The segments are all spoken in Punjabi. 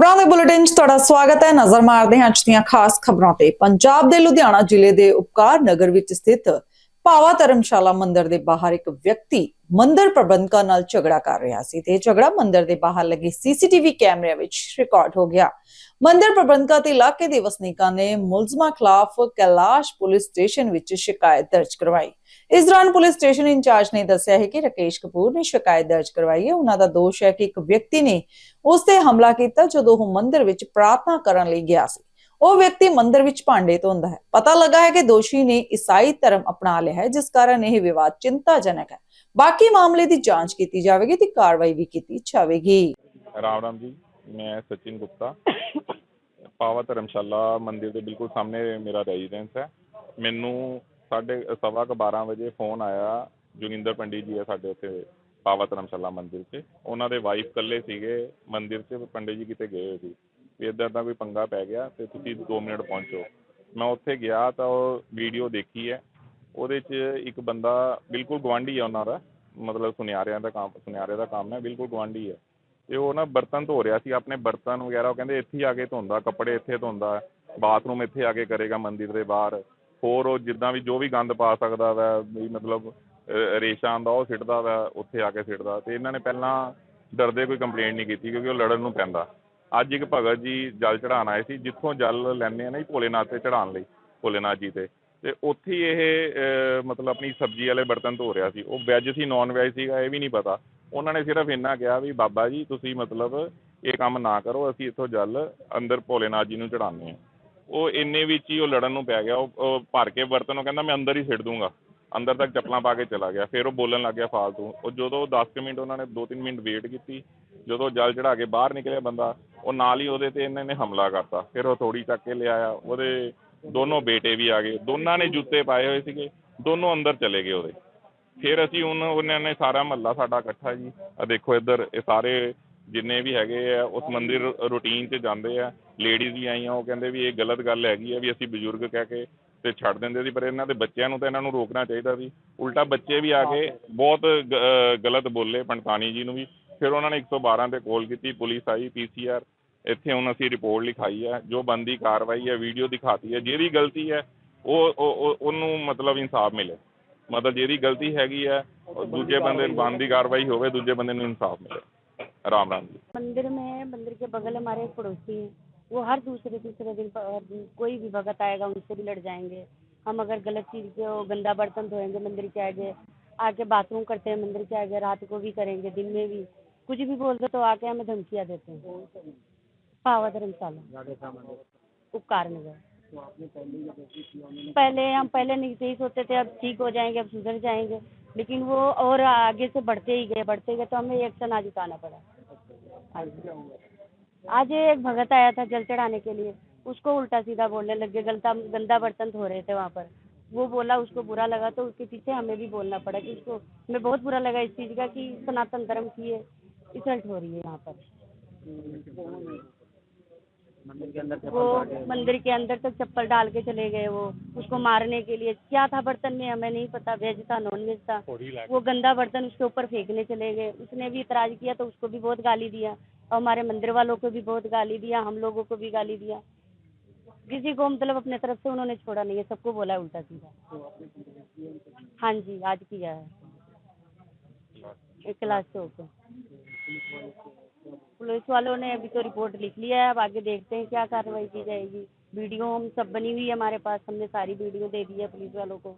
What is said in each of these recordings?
ਖਬਰਾਂ ਦੇ ਬੁਲੇਟਿਨ 'ਚ ਤੁਹਾਡਾ ਸਵਾਗਤ ਹੈ। ਨਜ਼ਰ ਮਾਰਦੇ ਹਾਂ ਅੱਜ ਦੀਆਂ ਖਾਸ ਖਬਰਾਂ ਤੇ। ਪੰਜਾਬ ਦੇ ਲੁਧਿਆਣਾ ਜ਼ਿਲ੍ਹੇ ਦੇ ਉਪਕਾਰ ਨਗਰ ਵਿੱਚ ਸਥਿਤ ਭਾਵਾ ਧਰਮਸ਼ਾਲਾ ਮੰਦਿਰ ਦੇ ਬਾਹਰ ਇੱਕ ਵਿਅਕਤੀ ਮੰਦਿਰ ਪ੍ਰਬੰਧਕਾਂ ਨਾਲ ਝਗੜਾ ਕਰ ਰਿਹਾ ਸੀ ਤੇ ਝਗੜਾ ਮੰਦਿਰ ਦੇ ਬਾਹਰ ਲੱਗੇ ਸੀਸੀਟੀਵੀ ਕੈਮਰਿਆਂ ਵਿੱਚ ਰਿਕਾਰਡ ਹੋ ਗਿਆ। ਮੰਦਿਰ ਪ੍ਰਬੰਧਕਾਂ ਤੇ ਇਲਾਕੇ ਦੇ ਵਸਨੀਕਾਂ ਨੇ ਮੁਲਜ਼ਮਾਂ ਖਿਲਾਫ ਕੈਲਾਸ਼ ਪੁਲਿਸ ਸਟੇਸ਼ਨ ਵਿੱਚ ਸ਼ਿਕਾਇਤ ਦਰਜ ਕਰਵਾਈ। ਇਸ ਦੌਰਾਨ ਪੁਲਿਸ ਸਟੇਸ਼ਨ ਇੰਚਾਰਜ ਨੇ ਦੱਸਿਆ ਹੈ ਕਿ ਰਕੇਸ਼ ਕਪੂਰ ਨੇ ਸ਼ਿਕਾਇਤ ਦਰਜ ਕਰਵਾਈ ਹੈ। ਉਹਨਾਂ ਦਾ ਦੋਸ਼ ਹੈ ਕਿ ਇੱਕ ਵਿਅਕਤੀ ਨੇ ਉਸ ਤੇ ਹਮਲਾ ਕੀਤਾ ਜਦੋਂ ਉਹ ਮੰਦਿਰ ਵਿੱਚ ਪ੍ਰਾਰਥਨਾ ਕਰਨ ਲਈ ਗਿਆ ਸੀ। ਉਹ ਵਿਅਕਤੀ ਮੰਦਿਰ ਵਿੱਚ ਭਾਂਡੇ ਧੋਂਦਾ ਹੈ। ਪਤਾ ਲੱਗਾ ਹੈ ਕਿ ਦੋਸ਼ੀ ਨੇ ਈਸਾਈ ਧਰਮ ਅਪਣਾ ਲਿਆ ਹੈ, ਜਿਸ ਕਾਰਨ ਇਹ ਵਿਵਾਦ ਚਿੰਤਾਜਨਕ ਹੈ। ਬਾਕੀ ਮਾਮਲੇ ਦੀ ਜਾਂਚ ਕੀਤੀ ਜਾਵੇਗੀ ਤੇ ਕਾਰਵਾਈ ਵੀ ਕੀਤੀ ਜਾਵੇਗੀ। ਰਾਮ ਰਾਮ ਜੀ, ਮੈਂ ਸਚਿਨ ਗੁਪਤਾ। ਪਾਵਾ ਧਰਮਸ਼ਾਲਾ ਮੰਦਿਰ ਦੇ ਬਿਲਕੁਲ ਸਾਹਮਣੇ ਮੇਰਾ ਰੈਜ਼ੀਡੈਂਸ ਹੈ। ਮੈਨੂੰ ਸਾਢੇ ਸਵਾ ਕੁ 12 ਵਜੇ ਫੋਨ ਆਇਆ, ਜੋਗਿੰਦਰ ਪੰਡਿਤ ਜੀ ਆ ਸਾਡੇ ਉੱਥੇ ਪਾਵਾ ਧਰਮਸ਼ਾਲਾ ਮੰਦਿਰ 'ਚ। ਉਹਨਾਂ ਦੇ ਵਾਈਫ ਇਕੱਲੇ ਸੀਗੇ, ਮੰਦਿਰ 'ਚ ਪੰਡਿਤ ਜੀ ਕਿਤੇ ਗਏ ਹੋਏ ਸੀ। ਵੀ ਇੱਦਾਂ ਦਾ ਕੋਈ ਪੰਗਾ ਪੈ ਗਿਆ ਅਤੇ ਤੁਸੀਂ ਦੋ ਮਿੰਟ ਪਹੁੰਚੋ। ਮੈਂ ਉੱਥੇ ਗਿਆ ਤਾਂ ਉਹ ਵੀਡੀਓ ਦੇਖੀ ਹੈ। ਉਹਦੇ 'ਚ ਇੱਕ ਬੰਦਾ ਬਿਲਕੁਲ ਗੁਆਂਢੀ ਆ ਉਹਨਾਂ ਦਾ, ਮਤਲਬ ਸੁਨਿਆਰਿਆਂ ਦਾ ਕੰਮ, ਸੁਨਿਆਰੇ ਦਾ ਕੰਮ ਹੈ, ਬਿਲਕੁਲ ਗੁਆਂਢੀ ਹੈ। ਅਤੇ ਉਹ ਨਾ ਬਰਤਨ ਧੋ ਰਿਹਾ ਸੀ, ਆਪਣੇ ਬਰਤਨ ਵਗੈਰਾ, ਉਹ ਕਹਿੰਦੇ ਇੱਥੇ ਆ ਕੇ ਧੋਂਦਾ, ਕੱਪੜੇ ਇੱਥੇ ਧੋਂਦਾ, ਬਾਥਰੂਮ ਇੱਥੇ ਆ ਕੇ ਕਰੇਗਾ ਮੰਦਿਰ ਦੇ ਬਾਹਰ। ਹੋਰ ਉਹ ਜਿੱਦਾਂ ਵੀ ਜੋ ਵੀ ਗੰਦ ਪਾ ਸਕਦਾ ਵੈ, ਵੀ ਮਤਲਬ, ਅਹ ਰੇਸ਼ਾ ਆਉਂਦਾ, ਉਹ ਸਿੱਟਦਾ ਵੈ, ਉੱਥੇ ਆ ਕੇ ਸਿੱਟਦਾ। ਅਤੇ ਇਹਨਾਂ ਨੇ ਪਹਿਲਾਂ ਡਰਦੇ ਕੋਈ ਕੰਪਲੇਂਟ ਨਹੀਂ ਕੀਤੀ, ਕਿਉਂਕਿ ਉਹ ਲੜਨ ਨੂੰ ਪੈਂਦਾ। ਅੱਜ ਇੱਕ ਭਗਤ ਜੀ ਜਲ ਚੜਾਉਣ ਆਏ ਸੀ, ਜਿੱਥੋਂ ਜਲ ਲੈਂਦੇ ਆ ਨਾ ਜੀ ਭੋਲੇਨਾਥ ਤੇ ਚੜਾਉਣ ਲਈ, ਭੋਲੇਨਾਥ ਜੀ ਤੇ। ਤੇ ਉੱਥੇ ਹੀ ਇਹ ਮਤਲਬ ਆਪਣੀ ਸਬਜ਼ੀ ਵਾਲੇ ਬਰਤਨ ਧੋ ਰਿਹਾ ਸੀ। ਉਹ ਵੈੱਜ ਸੀ ਨੋਨ ਵੈੱਜ ਸੀਗਾ, ਇਹ ਵੀ ਨਹੀਂ ਪਤਾ। ਉਹਨਾਂ ਨੇ ਸਿਰਫ ਇੰਨਾ ਕਿਹਾ ਵੀ, ਬਾਬਾ ਜੀ, ਤੁਸੀਂ ਮਤਲਬ ਇਹ ਕੰਮ ਨਾ ਕਰੋ, ਅਸੀਂ ਇੱਥੋਂ ਜਲ ਅੰਦਰ ਭੋਲੇਨਾਥ ਜੀ ਨੂੰ ਚੜਾਉਂਦੇ ਹਾਂ। ਉਹ ਇੰਨੇ ਵਿੱਚ ਹੀ ਉਹ ਲੜਨ ਨੂੰ ਪੈ ਗਿਆ। ਉਹ ਭਰ ਕੇ ਬਰਤਨ, ਉਹ ਕਹਿੰਦਾ, ਮੈਂ ਅੰਦਰ ਹੀ ਸਿੱਟ ਦੂੰਗਾ। ਅੰਦਰ ਤੱਕ ਚੱਪਲਾਂ ਪਾ ਕੇ ਚਲਾ ਗਿਆ। ਫਿਰ ਉਹ ਬੋਲਣ ਲੱਗ ਗਿਆ ਫਾਲਤੂ। ਉਹ ਜਦੋਂ 10 ਕੁ ਮਿੰਟ ਉਹਨਾਂ ਨੇ 2-3 ਮਿੰਟ ਵੇਟ ਕੀਤੀ, ਜਦੋਂ ਜਲ ਚੜਾ ਕੇ ਬਾਹਰ ਨਿਕਲਿਆ ਬੰਦਾ ਉਹ ਨਾਲ ਹੀ ਉਹਦੇ ਤੇ ਇਹਨਾਂ ਨੇ ਹਮਲਾ ਕਰਤਾ। ਫਿਰ ਉਹ ਥੋੜੀ ਚੱਕ ਕੇ ਲਿਆਇਆ। ਉਹਦੇ ਦੋਨੋਂ ਬੇਟੇ ਵੀ ਆ ਗਏ। ਦੋਨਾਂ ਨੇ ਜੁੱਤੇ ਪਾਏ ਹੋਏ ਸੀਗੇ। ਦੋਨੋਂ ਅੰਦਰ ਚਲੇ ਗਏ ਉਹਦੇ। ਫਿਰ ਅਸੀਂ ਉਹਨ ਉਹਨਾਂ ਨੇ ਸਾਰਾ ਮਹੱਲਾ ਸਾਡਾ ਇਕੱਠਾ ਜੀ। ਆ ਦੇਖੋ ਇੱਧਰ ਇਹ ਸਾਰੇ ਜਿੰਨੇ ਵੀ ਹੈਗੇ ਆ ਉਸ ਮੰਦਿਰ ਰੂਟੀਨ 'ਚ ਜਾਂਦੇ ਆ। ਲੇਡੀਜ਼ ਵੀ ਆਈਆਂ ਉਹ ਕਹਿੰਦੇ ਵੀ ਇਹ ਗਲਤ ਗੱਲ ਹੈਗੀ ਆ ਵੀ ਅਸੀਂ ਬਜ਼ੁਰਗ ਕਹਿ ਕੇ ਤੇ ਛੱਡ ਦਿੰਦੇ ਸੀ। ਪਰ ਇਹਨਾਂ ਦੇ ਬੱਚਿਆਂ ਨੂੰ ਤਾਂ ਇਹਨਾਂ ਨੂੰ ਰੋਕਣਾ ਚਾਹੀਦਾ ਸੀ। ਉਲਟਾ ਬੱਚੇ ਵੀ ਆ ਕੇ ਬਹੁਤ ਗ- ਅਹ ਗਲਤ ਬੋਲੇ ਪੰਡਤਾਨੀ ਜੀ ਨੂੰ ਵੀ। ਫਿਰ ਉਹਨਾਂ ਨੇ 112 ਤੇ ਕਾਲ ਕੀਤੀ ਪੁਲਿਸ ਆਈ ਪੀਸੀਆਰ ਇੱਥੇ ਹੁਣ ਅਸੀਂ ਰਿਪੋਰਟ ਲਿਖਾਈ ਹੈ ਜੋ ਬੰਦੀ ਕਾਰਵਾਈ ਹੈ ਵੀਡੀਓ ਦਿਖਾਤੀ ਹੈ ਜਿਹਦੀ ਗਲਤੀ ਹੈ ਉਹ ਉਹ- ਉਹ- ਉਹਨੂੰ ਮਤਲਬ ਇਨਸਾਫ ਮਿਲੇ ਮਤਲਬ ਜਿਹਦੀ ਗਲਤੀ ਹੈਗੀ ਹੈ ਉਹ ਦੂਜੇ ਬੰਦੇ ਨੂੰ ਬੰਦੀ ਕਾਰਵਾਈ ਹੋਵੇ ਦੂਜੇ ਬੰਦੇ ਨੂੰ ਇਨਸਾਫ ਮਿਲੇ ਰਾਮ ਰਾਮ ਜੀ मंदिर में है मंदिर के बगल हमारे एक पड़ोसी हैं वो हर दूसरे दूसरे दिन प- हर दिन कोई भी भगत आएगा उनसे भी लड़ जाएंगे हम अगर गलत चीज़ के वो गंदा बर्तन धोएंगे मंदिर के आगे आके बाथरूम करते हैं मंदिर के आगे रात को भी करेंगे दिन में भी कुछ भी बोल दो तो आके हमें धमकियाँ देते हैं। पावा धर्मशाला। उपकार नगर। पहले हम पहले नहीं सही सोचते थे अब ठीक हो जाएँगे अब सुधर जाएँगे। लेकिन वो और आगे से बढ़ते ही गए बढ़ते गए तो हमें एक्शन आज उठाना पड़ा। हाँ आज एक भगत आया था जल चढ़ाने के लिए। उसको उल्टा सीधा बोलने लगे गलता गंदा बर्तन धो रहे थे वहाँ पर। वो बोला उसको बुरा लगा तो उसके पीछे हमें भी बोलना पड़ा कि उसको हमें बहुत बुरा लगा इस चीज़ का कि सनातन धर्म की ये इंसल्ट हो रही है यहाँ पर। वो मंदिर के अंदर तक चप्पल डाल के चले गए वो। उसको मारने के लिए क्या था बर्तन में हमें नहीं पता वेज था नॉन वेज था वो गंदा बर्तन उसके ऊपर फेंकने चले गए। उसने भी इतराज किया तो उसको भी बहुत गाली दिया। और हमारे मंदिर वालों को भी बहुत गाली दिया हम लोगों को भी गाली दिया। किसी को मतलब अपने तरफ़ से उन्होंने छोड़ा नहीं है सबको बोला है उल्टा सीधा। हाँ जी आज किया है। एक क्लास चौक पुलिस वालों ने अभी तो रिपोर्ट लिख लिया है अब आगे देखते हैं क्या कार्रवाई की जाएगी वीडियो हम सब बनी हुई है हमारे पास हमने सारी वीडियो दे दी है पुलिस वालों को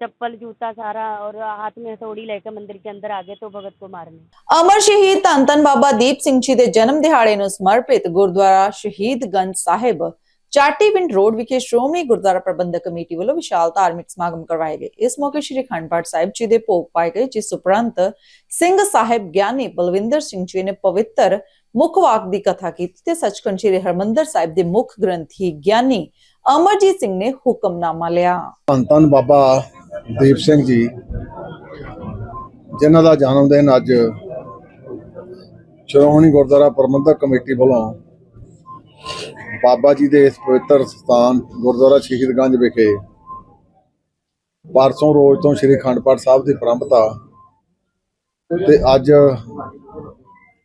चप्पल जूता सारा और हाथ में हथौड़ी लेकर मंदिर के अंदर आ गए तो भगत को मारने ਅਮਰ ਸ਼ਹੀਦ ਧੰਨ ਧੰਨ ਬਾਬਾ ਦੀਪ ਸਿੰਘ ਜੀ ਦੇ ਜਨਮ ਦਿਹਾੜੇ ਨੂੰ ਸਮਰਪਿਤ ਗੁਰਦੁਆਰਾ ਸ਼ਹੀਦਗੰਜ ਸਾਹਿਬ ਚਾਟੀ ਪਿੰਡ ਰੋਡ ਵਿਖੇ ਸ਼੍ਰੋਮਣੀ ਗੁਰਦੁਆਰਾ ਪ੍ਰਬੰਧਕ ਕਮੇਟੀ ਵੱਲੋਂ ਵਿਸ਼ਾਲ ਧਾਰਮਿਕ ਸਮਾਗਮ ਕਰਵਾਏ ਗਏ। ਇਸ ਮੌਕੇ ਸ੍ਰੀ ਅਖੰਡ ਸਾਹਿਬ ਜੀ ਦੇ ਭੋਗ ਪਾਏ ਗਏ, ਜਿਸ ਉਪਰੰਤ ਸਿੰਘ ਸਾਹਿਬ ਗਿਆਨੀ ਬਲਵਿੰਦਰ ਸਿੰਘ ਜੀ ਨੇ ਪਵਿੱਤਰ ਮੁੱਖ ਵਾਕ ਦੀ ਕਥਾ ਕੀਤੀ ਤੇ ਸੱਚਖੰਡ ਸ੍ਰੀ ਹਰਮੰਦਰ ਸਾਹਿਬ ਦੇ ਮੁੱਖ ਗ੍ਰੰਥੀ ਗਿਆਨੀ ਅਮਰਜੀਤ ਸਿੰਘ ਨੇ ਹੁਕਮਨਾਮਾ ਲਿਆ। ਧੰਨ ਧੰਨ ਬਾਬਾ ਦੀਪ ਸਿੰਘ ਜੀ, ਜਿਨ੍ਹਾਂ ਦਾ ਜਨਮ ਦਿਨ ਅੱਜ ਸ਼੍ਰੋਮਣੀ ਗੁਰਦੁਆਰਾ ਪ੍ਰਬੰਧਕ ਕਮੇਟੀ ਵੱਲੋਂ ਬਾਬਾ ਜੀ ਦੇ ਇਸ ਪਵਿੱਤਰ ਸਥਾਨ ਗੁਰਦੁਆਰਾ ਸ਼ਹੀਦਗੰਜ ਵਿਖੇ ਪਰਸੋਂ ਰੋਜ਼ ਤੋਂ ਸ੍ਰੀ ਅਖੰਡ ਪਾਠ ਸਾਹਿਬ ਦੀ ਪ੍ਰੰਭਤਾ ਤੇ ਅੱਜ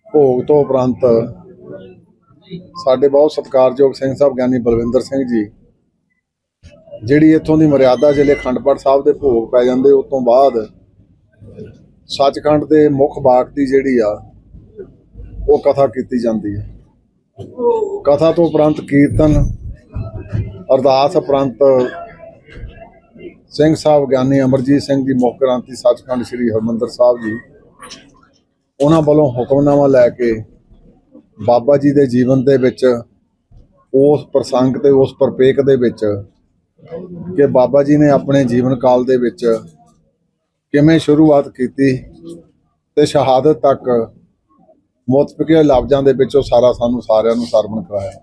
ਭੋਗ ਤੋਂ ਉਪਰੰਤ ਸਾਡੇ ਬਹੁਤ ਸਤਿਕਾਰਯੋਗ ਸਿੰਘ ਸਾਹਿਬ ਗਿਆਨੀ ਬਲਵਿੰਦਰ ਸਿੰਘ ਜੀ, ਜਿਹੜੀ ਇੱਥੋਂ ਦੀ ਮਰਿਆਦਾ ਜ਼ਿਲ੍ਹੇ ਖੰਡਪੜ ਸਾਹਿਬ ਦੇ ਭੋਗ ਪੈ ਜਾਂਦੇ, ਉਸ ਤੋਂ ਬਾਅਦ ਸੱਚਖੰਡ ਦੇ ਮੁੱਖ ਬਾਗ ਦੀ ਜਿਹੜੀ ਆ, ਉਹ ਕਥਾ ਕੀਤੀ ਜਾਂਦੀ ਹੈ ਕਥਾ ਤੋਂ ਉਪਰੰਤ ਕੀਰਤਨ, ਅਰਦਾਸ ਉਪਰੰਤ ਸਿੰਘ ਸਾਹਿਬ ਗਿਆਨੀ ਅਮਰਜੀਤ ਸਿੰਘ ਜੀ, ਮੁੱਖ ਗ੍ਰੰਥੀ ਸੱਚਖੰਡ ਸ੍ਰੀ ਹਰਮੰਦਰ ਸਾਹਿਬ ਜੀ, ਉਹਨਾਂ ਵੱਲੋਂ ਹੁਕਮਨਾਮਾ ਲੈ ਕੇ ਬਾਬਾ ਜੀ ਦੇ ਜੀਵਨ ਦੇ ਵਿੱਚ, ਉਸ ਪ੍ਰਸੰਗ ਤੇ, ਉਸ ਪਰਪੇਕ ਦੇ ਵਿੱਚ ਕਿ ਬਾਬਾ ਜੀ ਨੇ ਆਪਣੇ ਜੀਵਨ ਕਾਲ ਦੇ ਵਿੱਚ ਕਿਵੇਂ ਸ਼ੁਰੂਆਤ ਕੀਤੀ ਤੇ ਸ਼ਹਾਦਤ ਤੱਕ ਮੁਤਫਿਕੇ ਲਫ਼ਜ਼ਾਂ ਦੇ ਵਿੱਚੋਂ ਸਾਰਾ ਸਾਨੂੰ ਸਾਰਿਆਂ ਨੂੰ ਸਰਵਣ ਕਰਾਇਆ।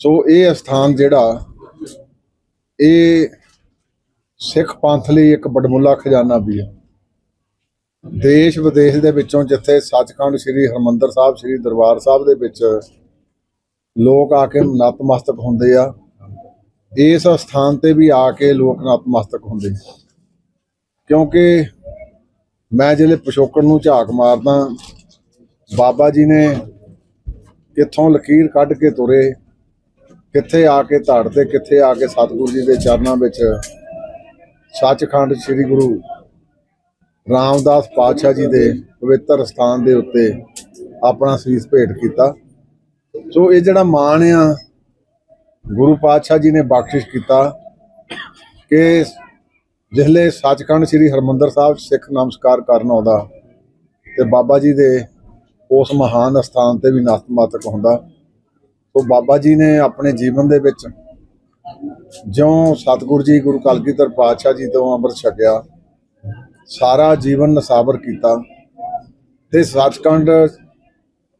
ਸੋ ਇਹ ਸਥਾਨ ਜਿਹੜਾ, ਇਹ ਸਿੱਖ ਪੰਥ ਲਈ ਇੱਕ ਬੜਮੁੱਲਾ ਖਜ਼ਾਨਾ ਵੀ ਹੈ। ਦੇਸ਼ ਵਿਦੇਸ਼ ਦੇ ਵਿੱਚੋਂ ਜਿੱਥੇ ਸੱਚਖੰਡ ਸ੍ਰੀ ਹਰਮੰਦਰ ਸਾਹਿਬ, ਸ੍ਰੀ ਦਰਬਾਰ ਸਾਹਿਬ ਦੇ ਵਿੱਚ ਲੋਕ ਆ ਕੇ ਨਤਮਸਤਕ ਹੁੰਦੇ ਆ, ਇਸ ਸਥਾਨ ਤੇ ਵੀ ਆ ਕੇ ਲੋਕ ਨਤਮਸਤਕ ਹੁੰਦੇ। ਕਿਉਂਕਿ ਮੈਂ ਜਿਹੜੇ ਪਿਛੋਕੜ ਨੂੰ ਝਾਕ ਮਾਰਦਾ ਬਾਬਾ ਜੀ ਨੇ ਕਿੱਥੋਂ ਲਕੀਰ ਕੱਢ ਕੇ ਤੁਰੇ, ਕਿੱਥੇ ਆ ਕੇ ਧੜ ਤੇ ਕਿੱਥੇ ਆ ਕੇ ਸਤਿਗੁਰੂ ਜੀ ਦੇ ਚਰਨਾਂ ਵਿੱਚ ਸੱਚਖੰਡ ਸ੍ਰੀ ਗੁਰੂ ਰਾਮਦਾਸ ਪਾਤਸ਼ਾਹ ਜੀ ਦੇ ਪਵਿੱਤਰ ਸਥਾਨ ਦੇ ਉੱਤੇ ਆਪਣਾ ਸੀਸ ਭੇਟ ਕੀਤਾ। ਸੋ ਇਹ ਜਿਹੜਾ ਮਾਣ ਆ, ਗੁਰੂ ਪਾਤਸ਼ਾਹ ਜੀ ਨੇ ਬਖਸ਼ਿਸ਼ ਕੀਤਾ ਕਿ ਜਿਹਲੇ ਸੱਚਖੰਡ ਸ੍ਰੀ ਹਰਮੰਦਰ ਸਾਹਿਬ ਸਿੱਖ ਨਮਸਕਾਰ ਕਰਨ ਆਉਂਦਾ ਤੇ ਬਾਬਾ ਜੀ ਦੇ ਉਸ ਮਹਾਨ ਸਥਾਨ ਤੇ ਵੀ ਨਤਮਸਤਕ ਹੁੰਦਾ। ਸੋ ਬਾਬਾ ਜੀ ਨੇ ਆਪਣੇ ਜੀਵਨ ਦੇ ਵਿੱਚ ਜਿਉਂ ਸਤਿਗੁਰੂ ਜੀ, ਗੁਰੂ ਕਲਗੀਧਰ ਪਾਤਸ਼ਾਹ ਜੀ ਤੋਂ ਅੰਮ੍ਰਿਤ ਛਕਿਆ, ਸਾਰਾ ਜੀਵਨ ਨਸਾਬਰ ਕੀਤਾ ਤੇ ਸੱਚਖੰਡ